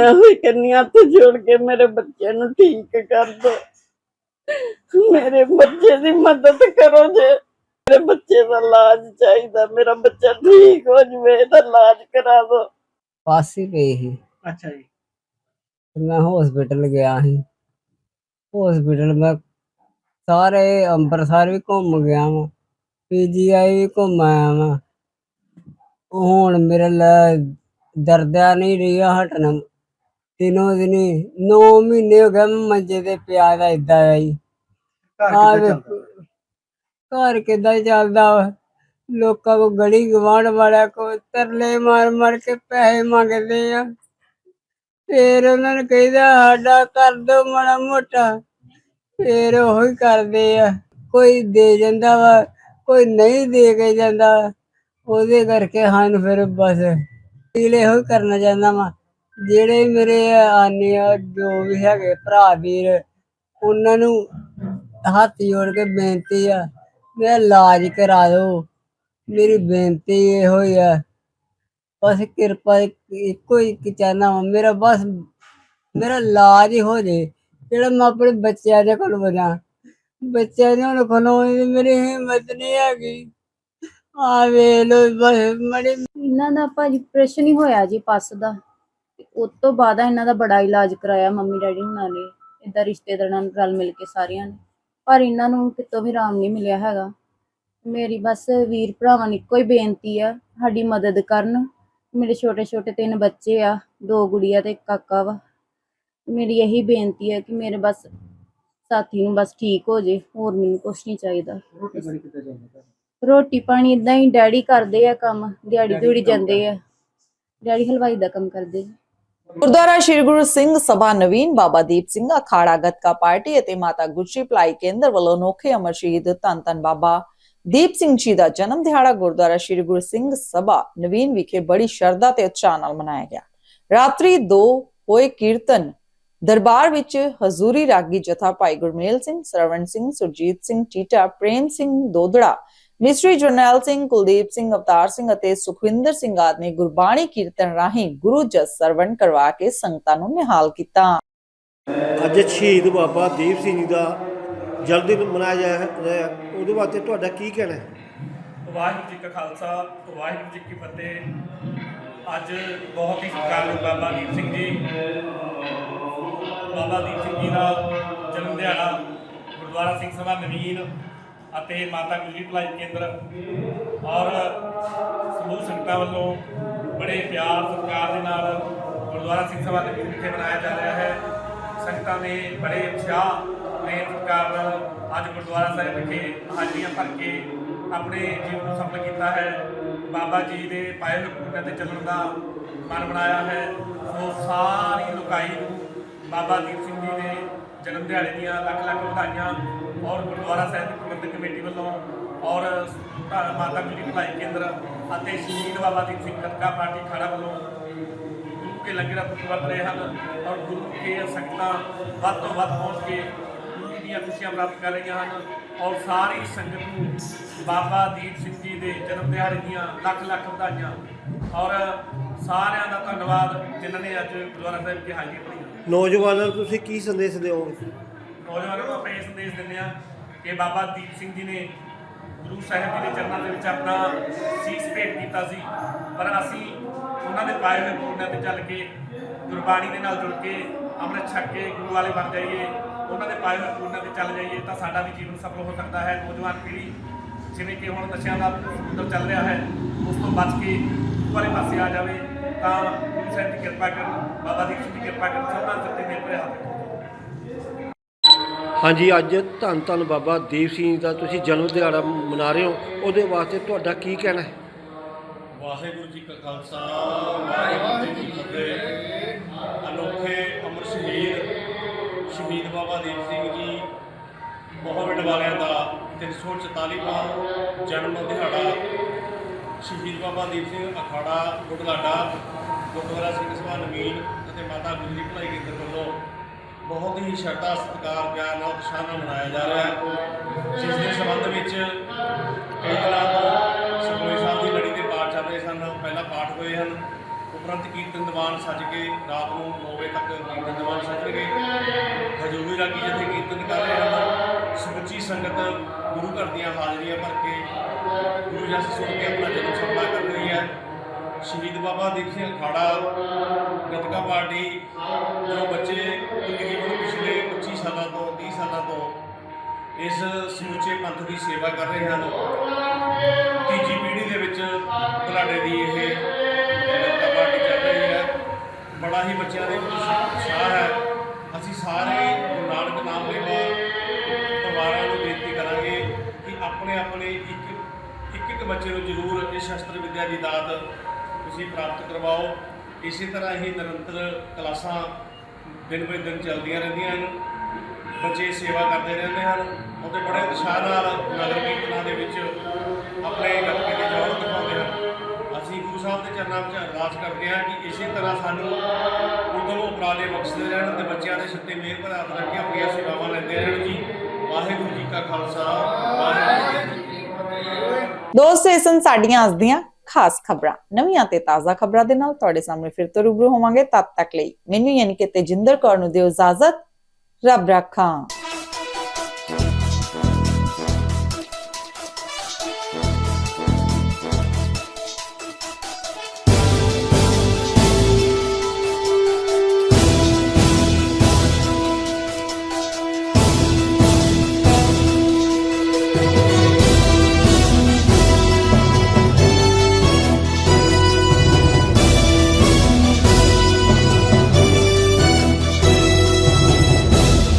ਇਹੋ ਹੀ ਕੰਨੀਆਂ ਤੇ ਜੋੜ ਕੇ ਮੇਰੇ ਬੱਚੇ ਨੂੰ ਠੀਕ ਕਰ ਦੋ। ਮੇਰੇ ਬੱਚੇ ਦੀ ਮਦਦ ਕਰੋ ਜੇ। ਮੇਰੇ ਬੱਚੇ ਦਾ ਇਲਾਜ ਚਾਹੀਦਾ ਮੇਰਾ ਬੱਚਾ ਠੀਕ ਹੋ ਜਵੇ ਇਹਦਾ ਇਲਾਜ ਕਰਾ ਦੋ। ਪਾਸ ਹੀ ਗਈ ਸੀ। ਅੱਛਾ ਜੀ। ਮੈਂ ਹਸਪੀਟਲ ਗਿਆ ਸੀ। ਹਸਪੀਟਲ ਮੈਂ ਸਾਰੇ ਅੰਮ੍ਰਿਤਸਰ ਵੀ ਘੁੰਮ ਗਿਆ ਵਾਂ ਪੀਜੀਆਈ ਵੀ ਘੁੰਮ ਆਇਆ ਵਾਂ। ਹੁਣ ਮੇਰੇ ਲੈ ਦਰਦਿਆ ਨਹੀਂ ਰਿਹਾ ਹਟਣਾ ਤਿੰਨੋਂ ਦਿਨੀ 9 ਮਹੀਨੇ ਹੋ ਗਏ ਮੈਂ ਮੰਜੇ ਤੇ ਪਿਆ ਦਾ ਇਦਾਂ ਆਈ ਘਰ ਆ ਕਿੱਦਾਂ ਵੇਖੋ, ਚੱਲਦਾ ਘਰ ਕਿੱਦਾਂ ਚੱਲਦਾ ਵਾ। ਲੋਕਾਂ ਕੋ ਗਲੀ ਗਵਾਂਢ ਵਾਲਿਆਂ ਕੋ ਤਰਲੇ ਮਾਰ ਮਾਰ ਕੇ ਪੈਸੇ ਮੰਗਦੇ ਆ। ਫੇਰ ਉਹਨਾਂ ਨੂੰ ਕਹਿੰਦਾ ਸਾਡਾ ਕਰ ਦੋ ਮਾੜਾ ਮੋਟਾ। ਫੇਰ ਉਹ ਹੀ ਕਰਦੇ ਆ। ਕੋਈ ਦੇ ਜਾਂਦਾ ਵਾ ਕੋਈ ਨਹੀਂ ਦੇ ਕੇ ਜਾਂਦਾ। ਉਹਦੇ ਕਰਕੇ ਸਾਨੂੰ ਫਿਰ ਬਸ ਅਪੀਲ ਇਹੋ ਹੀ ਕਰਨਾ ਚਾਹੁੰਦਾ ਵਾਂ। ਜਿਹੜੇ ਮੇਰੇ ਆਨੇ ਆ, ਜੋ ਵੀ ਹੈਗੇ ਭਰਾ ਵੀਰ, ਉਹਨਾਂ ਨੂੰ ਹੱਥ ਜੋੜ ਕੇ ਬੇਨਤੀ ਆ ਮੇਰਾ ਇਲਾਜ ਕਰਾ ਦਿਓ। ਮੇਰੀ ਬੇਨਤੀ ਇਹੋ ਹੀ ਆ, ਬਸ ਕਿਰਪਾ ਇੱਕੋ ਹੀ ਚਾਹਨਾ ਵਾ, ਮੇਰਾ ਬਸ, ਮੇਰਾ ਇਲਾਜ ਹੀ ਹੋ ਜੇ, ਜਿਹੜਾ ਮੈਂ ਆਪਣੇ ਬੱਚਿਆਂ ਦੇ ਕੋਲ ਬਣਾ ਬੱਚਿਆਂ ਦੇ ਹੁਣ ਕੋਲੋਂ ਮੇਰੀ ਹਿੰਮਤ ਨਹੀਂ ਹੈਗੀ। ਆ ਵੇ ਲੋ ਬਸ, ਮੜੀ ਇਹਨਾਂ ਦਾ ਭਾਜੀ ਪ੍ਰਸ਼ਨ ਹੀ ਹੋਇਆ ਜੀ, ਪੱਸ ਦਾ। ਤੇ ਉਸ ਤੋਂ ਬਾਅਦ ਇਹਨਾਂ ਦਾ ਬੜਾ ਇਲਾਜ ਕਰਾਇਆ ਮੰਮੀ ਡੈਡੀ ਹੁਣਾਂ ਨੇ ਇਦਾਂ ਰਿਸ਼ਤੇਦਾਰਾਂ ਨਾਲ ਰਲ ਮਿਲ ਕੇ ਸਾਰਿਆਂ ਨੇ। ਪਰ ਇਹਨਾਂ ਨੂੰ ਕਿਤੋਂ ਵੀ ਆਰਾਮ ਨਹੀਂ ਮਿਲਿਆ ਹੈਗਾ। ਮੇਰੀ ਬਸ ਵੀਰ ਭਰਾਵਾਂ ਨੂੰ ਇੱਕੋ ਹੀ ਬੇਨਤੀ ਆ ਸਾਡੀ ਮਦਦ ਕਰਨ। ਮੇਰੇ ਛੋਟੇ ਛੋਟੇ ਤਿੰਨ ਬੱਚੇ ਆ ਦੋ ਗੁੜੀਆ ਤੇ ਇੱਕ ਕਾਕਾ ਵਾ। ਮੇਰੀ ਇਹੀ ਬੇਨਤੀ ਹੈ ਕਿ ਮੇਰੇ ਬਸ ਸਾਥੀ ਨੂੰ ਬਸ ਠੀਕ ਹੋ ਜੇ ਹੋਰ ਮੈਨੂੰ ਕੁਛ ਨਹੀਂ ਚਾਹੀਦਾ। ਰੋਟੀ ਪਾਣੀ ਇਦਾਂ ਹੀ ਡੈਡੀ ਕਰਦੇ ਆ ਕੰਮ ਦਿਹਾੜੀ ਦਿਹੜੀ ਜਾਂਦੇ ਆ। ਡੈਡੀ ਹਲਵਾਈ ਦਾ ਕੰਮ ਕਰਦੇ ਆ। ਗੁਰਦੁਆਰਾ ਸ਼੍ਰੀ ਗੁਰੂ ਸਿੰਘ ਸਭਾ ਨਵੀਨ ਬਾਬਾ ਦੀਪ ਸਿੰਘ ਅਖਾੜਾ ਗੱਤਕਾ ਪਾਰਟੀ ਅਤੇ ਮਾਤਾ ਗੁਜਰੀ ਭਲਾਈ ਕੇਂਦਰ ਵੱਲੋਂ ਅਨੋਖੇ ਅਮਰ ਸ਼ਹੀਦ ਧੰਨ ਧੰਨ ਬਾਬਾ ਦੀਪ ਸਿੰਘ ਜੀ ਦਾ ਜਨਮ ਦਿਹਾੜਾ ਗੁਰਦੁਆਰਾ ਸ਼੍ਰੀ ਗੁਰੂ ਸਿੰਘ ਸਭਾ ਨਵੀਨ ਵਿਖੇ ਬੜੀ ਸ਼ਰਧਾ ਤੇ ਉਤਸ਼ਾਹ ਨਾਲ ਮਨਾਇਆ ਗਿਆ। ਰਾਤਰੀ 2 ਹੋਏ ਕੀਰਤਨ ਦਰਬਾਰ ਵਿੱਚ ਹਜ਼ੂਰੀ ਰਾਗੀ ਜਥਾ ਭਾਈ ਗੁਰਮੇਲ ਸਿੰਘ, ਸਰਵਣ ਸਿੰਘ, ਸੁਰਜੀਤ ਸਿੰਘ, ਟੀਟਾ, ਪ੍ਰੇਮ ਸਿੰਘ ਦੋਦੜਾ ਮਿਸਟਰੀ ਜਰਨੈਲ ਸਿੰਘ ਕੁਲਦੀਪ ਸਿੰਘ ਅਵਤਾਰ ਸਿੰਘ ਅਤੇ ਸੁਖਵਿੰਦਰ ਸਿੰਘ ਆਦਿ ਨੇ ਗੁਰਬਾਣੀ ਕੀਰਤਨ ਰਾਹੀਂ ਗੁਰੂ ਜਸ ਸਰਵਣ ਕਰਵਾ ਕੇ ਸੰਗਤਾਂ ਨੂੰ ਨਿਹਾਲ ਕੀਤਾ। ਅੱਜ ਸ਼ਹੀਦ ਬਾਬਾ ਦੀਪ ਸਿੰਘ ਜੀ ਦਾ ਜਨਮ ਦਿਨ ਮਨਾਇਆ ਜਾ ਰਿਹਾ ਹੈ। ਉਹਦੇ ਵਾਸਤੇ ਤੁਹਾਡਾ ਕੀ ਕਹਿਣਾ ਹੈ? ਵਾਹਿਗੁਰੂ ਜੀ ਕਾ ਖਾਲਸਾ ਵਾਹਿਗੁਰੂ ਜੀ ਕੀ ਫਤਿਹ। ਅੱਜ ਬਹੁਤ ਹੀ ਸਤਿਕਾਰਯੋਗ ਬਾਬਾ ਦੀਪ ਸਿੰਘ ਜੀ। ਬਾਬਾ ਦੀਪ ਸਿੰਘ ਜੀ ਦਾ ਜਨਮ ਦਿਹਾੜਾ ਗੁਰਦੁਆਰਾ ਸਿੰਘ ਸਭਾ ਨਵੀਨ ਅਤੇ ਮਾਤਾ ਗੁਜਰੀ ਭਲਾਈ ਕੇਂਦਰ ਔਰ ਸਮੂਹ ਸੰਗਤਾਂ ਵੱਲੋਂ ਬੜੇ ਪਿਆਰ, ਸਤਿਕਾਰ ਦੇ ਨਾਲ ਗੁਰਦੁਆਰਾ ਸਿੰਘ ਸਭਾ ਦੇ ਵਿਖੇ ਮਨਾਇਆ ਜਾ ਰਿਹਾ ਹੈ। ਸੰਗਤਾਂ ਨੇ ਬੜੇ ਉਤਸ਼ਾਹ, ਪ੍ਰੇਮ, ਸਤਿਕਾਰ ਨਾਲ ਅੱਜ ਗੁਰਦੁਆਰਾ ਸਾਹਿਬ ਵਿਖੇ ਹਾਜ਼ਰੀਆਂ ਭਰ ਕੇ ਆਪਣੇ ਜੀਵਨ ਨੂੰ ਸਫਲ ਕੀਤਾ ਹੈ। ਬਾਬਾ ਜੀ ਦੇ ਪਾਏ ਹੋਏ ਤੇ ਚੱਲਣ ਦਾ ਮਨ ਬਣਾਇਆ ਹੈ। ਸੋ ਸਾਰੀ ਲੋਕਾਈ ਨੂੰ ਬਾਬਾ ਦੀਪ ਸਿੰਘ ਜੀ ਦੇ ਜਨਮ ਦਿਹਾੜੇ ਦੀਆਂ ਲੱਖ ਲੱਖ ਵਧਾਈਆਂ ਔਰ ਗੁਰਦੁਆਰਾ ਸਾਹਿਬ ਪ੍ਰਬੰਧਕ ਕਮੇਟੀ ਵੱਲੋਂ ਔਰ ਮਾਤਾ ਗੁਜਰੀ ਭਲਾਈ ਕੇਂਦਰ ਅਤੇ ਸ਼ਹੀਦ ਬਾਬਾ ਦੀਪ ਸਿੰਘ ਗੱਤਕਾ ਪਾਰਟੀ ਖਾੜਾ ਵੱਲੋਂ ਗੁਰੂ ਕੇ ਲੰਗਰਾਂ ਵਰਤ ਰਹੇ ਹਨ ਔਰ ਗੁਰੂ ਕੇ ਸੰਗਤਾਂ ਵੱਧ ਤੋਂ ਵੱਧ ਪਹੁੰਚ ਕੇ ਗੁਰੂ ਦੀਆਂ ਖੁਸ਼ੀਆਂ ਪ੍ਰਾਪਤ ਕਰ ਰਹੀਆਂ ਹਨ ਔਰ ਸਾਰੀ ਸੰਗਤ ਨੂੰ ਬਾਬਾ ਦੀਪ ਸਿੰਘ ਜੀ ਦੇ ਜਨਮ ਦਿਹਾੜੇ ਦੀਆਂ ਲੱਖ ਲੱਖ ਵਧਾਈਆਂ ਔਰ ਸਾਰਿਆਂ ਦਾ ਧੰਨਵਾਦ ਜਿਨ੍ਹਾਂ ਨੇ ਅੱਜ ਗੁਰਦੁਆਰਾ ਸਾਹਿਬ ਦੀ ਹਾਜ਼ਰੀ ਭਰੀ ਨੌਜਵਾਨਾਂ ਨੂੰ ਤੁਸੀਂ ਕੀ ਸੰਦੇਸ਼ ਦਿਓਗੇ? ਨੌਜਵਾਨਾਂ ਨੂੰ ਆਪਾਂ ਇਹ ਸੰਦੇਸ਼ ਦਿੰਦੇ ਆ ਕਿ ਬਾਬਾ ਦੀਪ ਸਿੰਘ ਜੀ ਨੇ ਗੁਰੂ ਸਾਹਿਬ ਜੀ ਦੇ ਚਰਨਾਂ ਦੇ ਵਿੱਚ ਆਪਣਾ ਸੀਸ ਭੇਟ ਕੀਤਾ ਸੀ। ਪਰ ਅਸੀਂ ਉਹਨਾਂ ਦੇ ਪਾਏ ਹੋਏ ਪੁੰਨਾਂ ਤੇ ਚੱਲ ਕੇ ਗੁਰਬਾਣੀ ਦੇ ਨਾਲ ਜੁੜ ਕੇ ਅੰਮ੍ਰਿਤ ਛਕ ਕੇ ਗੁਰੂ ਵਾਲੇ ਬਣ ਜਾਈਏ, ਉਹਨਾਂ ਦੇ ਪਾਏ ਹੋਏ ਪੁੰਨਾਂ ਤੇ ਚੱਲ ਜਾਈਏ ਤਾਂ ਸਾਡਾ ਵੀ ਜੀਵਨ ਸਫਲ ਹੋ ਸਕਦਾ ਹੈ। ਨੌਜਵਾਨ ਪੀੜ੍ਹੀ ਜਿਵੇਂ ਕਿ ਹੁਣ ਨਸ਼ਿਆਂ ਦਾ ਸਮੁੰਦਰ ਚੱਲ ਰਿਹਾ ਹੈ, ਉਸ ਤੋਂ ਬਚ ਕੇ ਗੁਰੂ ਵਾਲੇ ਪਾਸੇ ਆ ਜਾਵੇ ਤਾਂ ਗੁਰੂ ਸਾਹਿਬ ਦੀ ਕਿਰਪਾ ਕਰਨ, ਬਾਬਾ ਦੀਪ ਸਿੰਘ ਦੀ ਕਿਰਪਾ ਕਰਨ, ਸਭ ਦਾ ਸੱਤੇ ਮੇਰੇ ਹੱਥ ਹਾਂਜੀ, ਅੱਜ ਧੰਨ ਧੰਨ ਬਾਬਾ ਦੀਪ ਸਿੰਘ ਦਾ ਤੁਸੀਂ ਜਨਮ ਦਿਹਾੜਾ ਮਨਾ ਰਹੇ ਹੋ। ਉਹਦੇ ਵਾਸਤੇ ਤੁਹਾਡਾ ਕੀ ਕਹਿਣਾ ਹੈ? ਵਾਹਿਗੁਰੂ ਜੀ ਕਾ ਖਾਲਸਾ, ਵਾਹਿਗੁਰੂ ਜੀ ਕੀ ਫਤਿਹ। ਅਨੋਖੇ ਅਮਰ ਸ਼ਹੀਦ ਸ਼ਹੀਦ ਬਾਬਾ ਦੀਪ ਸਿੰਘ ਜੀ, ਮੋਹਵਿੰਡ ਵਾਲਿਆਂ ਦਾ 344ਵਾਂ ਜਨਮ ਦਿਹਾੜਾ। ਸ਼ਹੀਦ ਬਾਬਾ ਦੀਪ ਸਿੰਘ ਅਖਾੜਾ ਗੁਟਲਾਡਾ ਗੁਰਦੁਆਰਾ ਸਿੰਘ ਸਭਾ ਨਵੀਨ ਅਤੇ ਮਾਤਾ ਗੁਜਰੀ ਭਲਾਈ ਕੇਂਦਰ ਵੱਲੋਂ ਬਹੁਤ ਹੀ ਸ਼ਰਧਾ, ਸਤਿਕਾਰ, ਪਿਆਰ ਨਾਲ ਉਤਸ਼ਾਹ ਨਾਲ ਮਨਾਇਆ ਜਾ ਰਿਹਾ ਹੈ। ਜਿਸ ਦੇ ਸੰਬੰਧ ਵਿੱਚ ਕਈ ਦਿਨਾਂ ਤੋਂ ਸੁਖਮਨੀ ਸਾਹਿਬ ਦੀ ਲੜੀ ਦੇ ਪਾਠ ਚੱਲ ਰਹੇ ਸਨ। ਪਹਿਲਾਂ ਪਾਠ ਹੋਏ ਹਨ। ਉਪਰੰਤ ਕੀਰਤਨ ਦੀਵਾਨ ਸੱਜ ਕੇ ਰਾਤ ਨੂੰ 9 ਵਜੇ ਤੱਕ ਕੀਰਤਨ ਦੀਵਾਨ ਸੱਜਣਗੇ ਹਜੂਰੀ ਰਾਗੀ ਜਿੱਥੇ ਕੀਰਤਨ ਕਰ ਰਹੇ ਹਨ, ਸਮੁੱਚੀ ਸੰਗਤ ਗੁਰੂ ਘਰ ਦੀਆਂ ਹਾਜ਼ਰੀਆਂ ਭਰ ਕੇ ਗੁਰੂ ਜਸ ਸੁਣ ਕੇ ਆਪਣਾ ਜਨਮ ਸਫਲਾ ਕਰ ਰਹੀ ਹੈ। ਸ਼ਹੀਦ ਬਾਬਾ ਦੀਪ ਸਿੰਘ ਅਖਾੜਾ, ਗਤਕਾ ਪਾਰਟੀ, ਜੋ ਬੱਚੇ ਤਕਰੀਬਨ ਸਾਲਾਂ ਤੋਂ 30 ਸਾਲਾਂ ਤੋਂ ਇਸ ਸਮੁੱਚੇ ਪੰਥ ਦੀ ਸੇਵਾ ਕਰ ਰਹੇ ਹਨ। ਤੀਜੀ ਪੀੜ੍ਹੀ ਦੇ ਵਿੱਚ ਬੁਲਾਡੇ ਦੀ ਇਹ ਪਾਰਟੀ ਚੱਲ ਰਹੀ ਹੈ। ਬੜਾ ਹੀ ਬੱਚਿਆਂ ਦੇ ਵਿੱਚ ਉਤਸ਼ਾਹ ਹੈ। ਅਸੀਂ ਸਾਰੇ ਗੁਰੂ ਨਾਨਕ ਨਾਮ ਲੈਵਾ ਪਰਿਵਾਰਾਂ ਨੂੰ ਬੇਨਤੀ ਕਰਾਂਗੇ ਕਿ ਆਪਣੇ ਆਪਣੇ ਇੱਕ ਇੱਕ ਇੱਕ ਬੱਚੇ ਨੂੰ ਜ਼ਰੂਰ ਇਹ ਸ਼ਸਤਰ ਵਿਦਿਆ ਦੀ ਦਾਤ ਤੁਸੀਂ ਪ੍ਰਾਪਤ ਕਰਵਾਓ। ਇਸੇ ਤਰ੍ਹਾਂ ਹੀ ਨਿਰੰਤਰ ਕਲਾਸਾਂ ਦਿਨ ਬੇ ਦਿਨ ਚੱਲਦੀਆਂ ਰਹਿੰਦੀਆਂ ਹਨ। ਬੱਚੇ ਸੇਵਾ ਕਰਦੇ ਰਹਿੰਦੇ ਹਨ। ਅਤੇ ਬੜੇ ਉਤਸ਼ਾਹ ਨਾਲ ਨਗਰ ਕੀਰਤਨਾਂ ਦੇ ਵਿੱਚ ਆਪਣੇ ਗੱਤਕੇ ਦੇ ਜੋੜ ਦਿਖਾਉਂਦੇ ਹਨ। ਅਸੀਂ ਗੁਰੂ ਸਾਹਿਬ ਦੇ ਚਰਨਾਂ ਵਿੱਚ ਅਰਦਾਸ ਕਰਦੇ ਹਾਂ ਕਿ ਇਸੇ ਤਰ੍ਹਾਂ ਸਾਨੂੰ ਉਦਮ ਉਪਰਾਲੇ ਬਖਸ਼ਦੇ ਰਹਿਣ ਤੇ ਬੱਚਿਆਂ ਦੇ ਸਿਰ ਮਿਹਰ ਭਰਾ ਰੱਖ ਕੇ ਆਪਣੀਆਂ ਸੇਵਾਵਾਂ ਲੈਂਦੇ ਰਹਿਣ ਜੀ। ਵਾਹਿਗੁਰੂ ਜੀ ਕਾ ਖਾਲਸਾ, ਵਾਹਿਗੁਰੂ ਜੀ ਕੀ ਫਤਿਹ। ਦੋਸਤੋ, ਇਹ ਸਨ ਸਾਡੀਆਂ ਅੱਜ ਦੀਆਂ ਖਾਸ ਖਬਰਾਂ। ਨਵੀਆਂ ਤੇ ਤਾਜ਼ਾ ਖਬਰਾਂ ਦੇ ਨਾਲ ਤੁਹਾਡੇ ਸਾਹਮਣੇ ਫਿਰ ਤੋਂ ਰੂਬਰੂ ਹੋਵਾਂਗੇ ਤਦ ਤੱਕ ਲਈ ਮੈਨੂੰ ਯਾਨੀ ਕਿ ਤੇਜਿੰਦਰ ਕੌਰ ਨੂੰ ਦਿਓ ਇਜਾਜ਼ਤ। ਰੱਬ ਰਾਖਾ।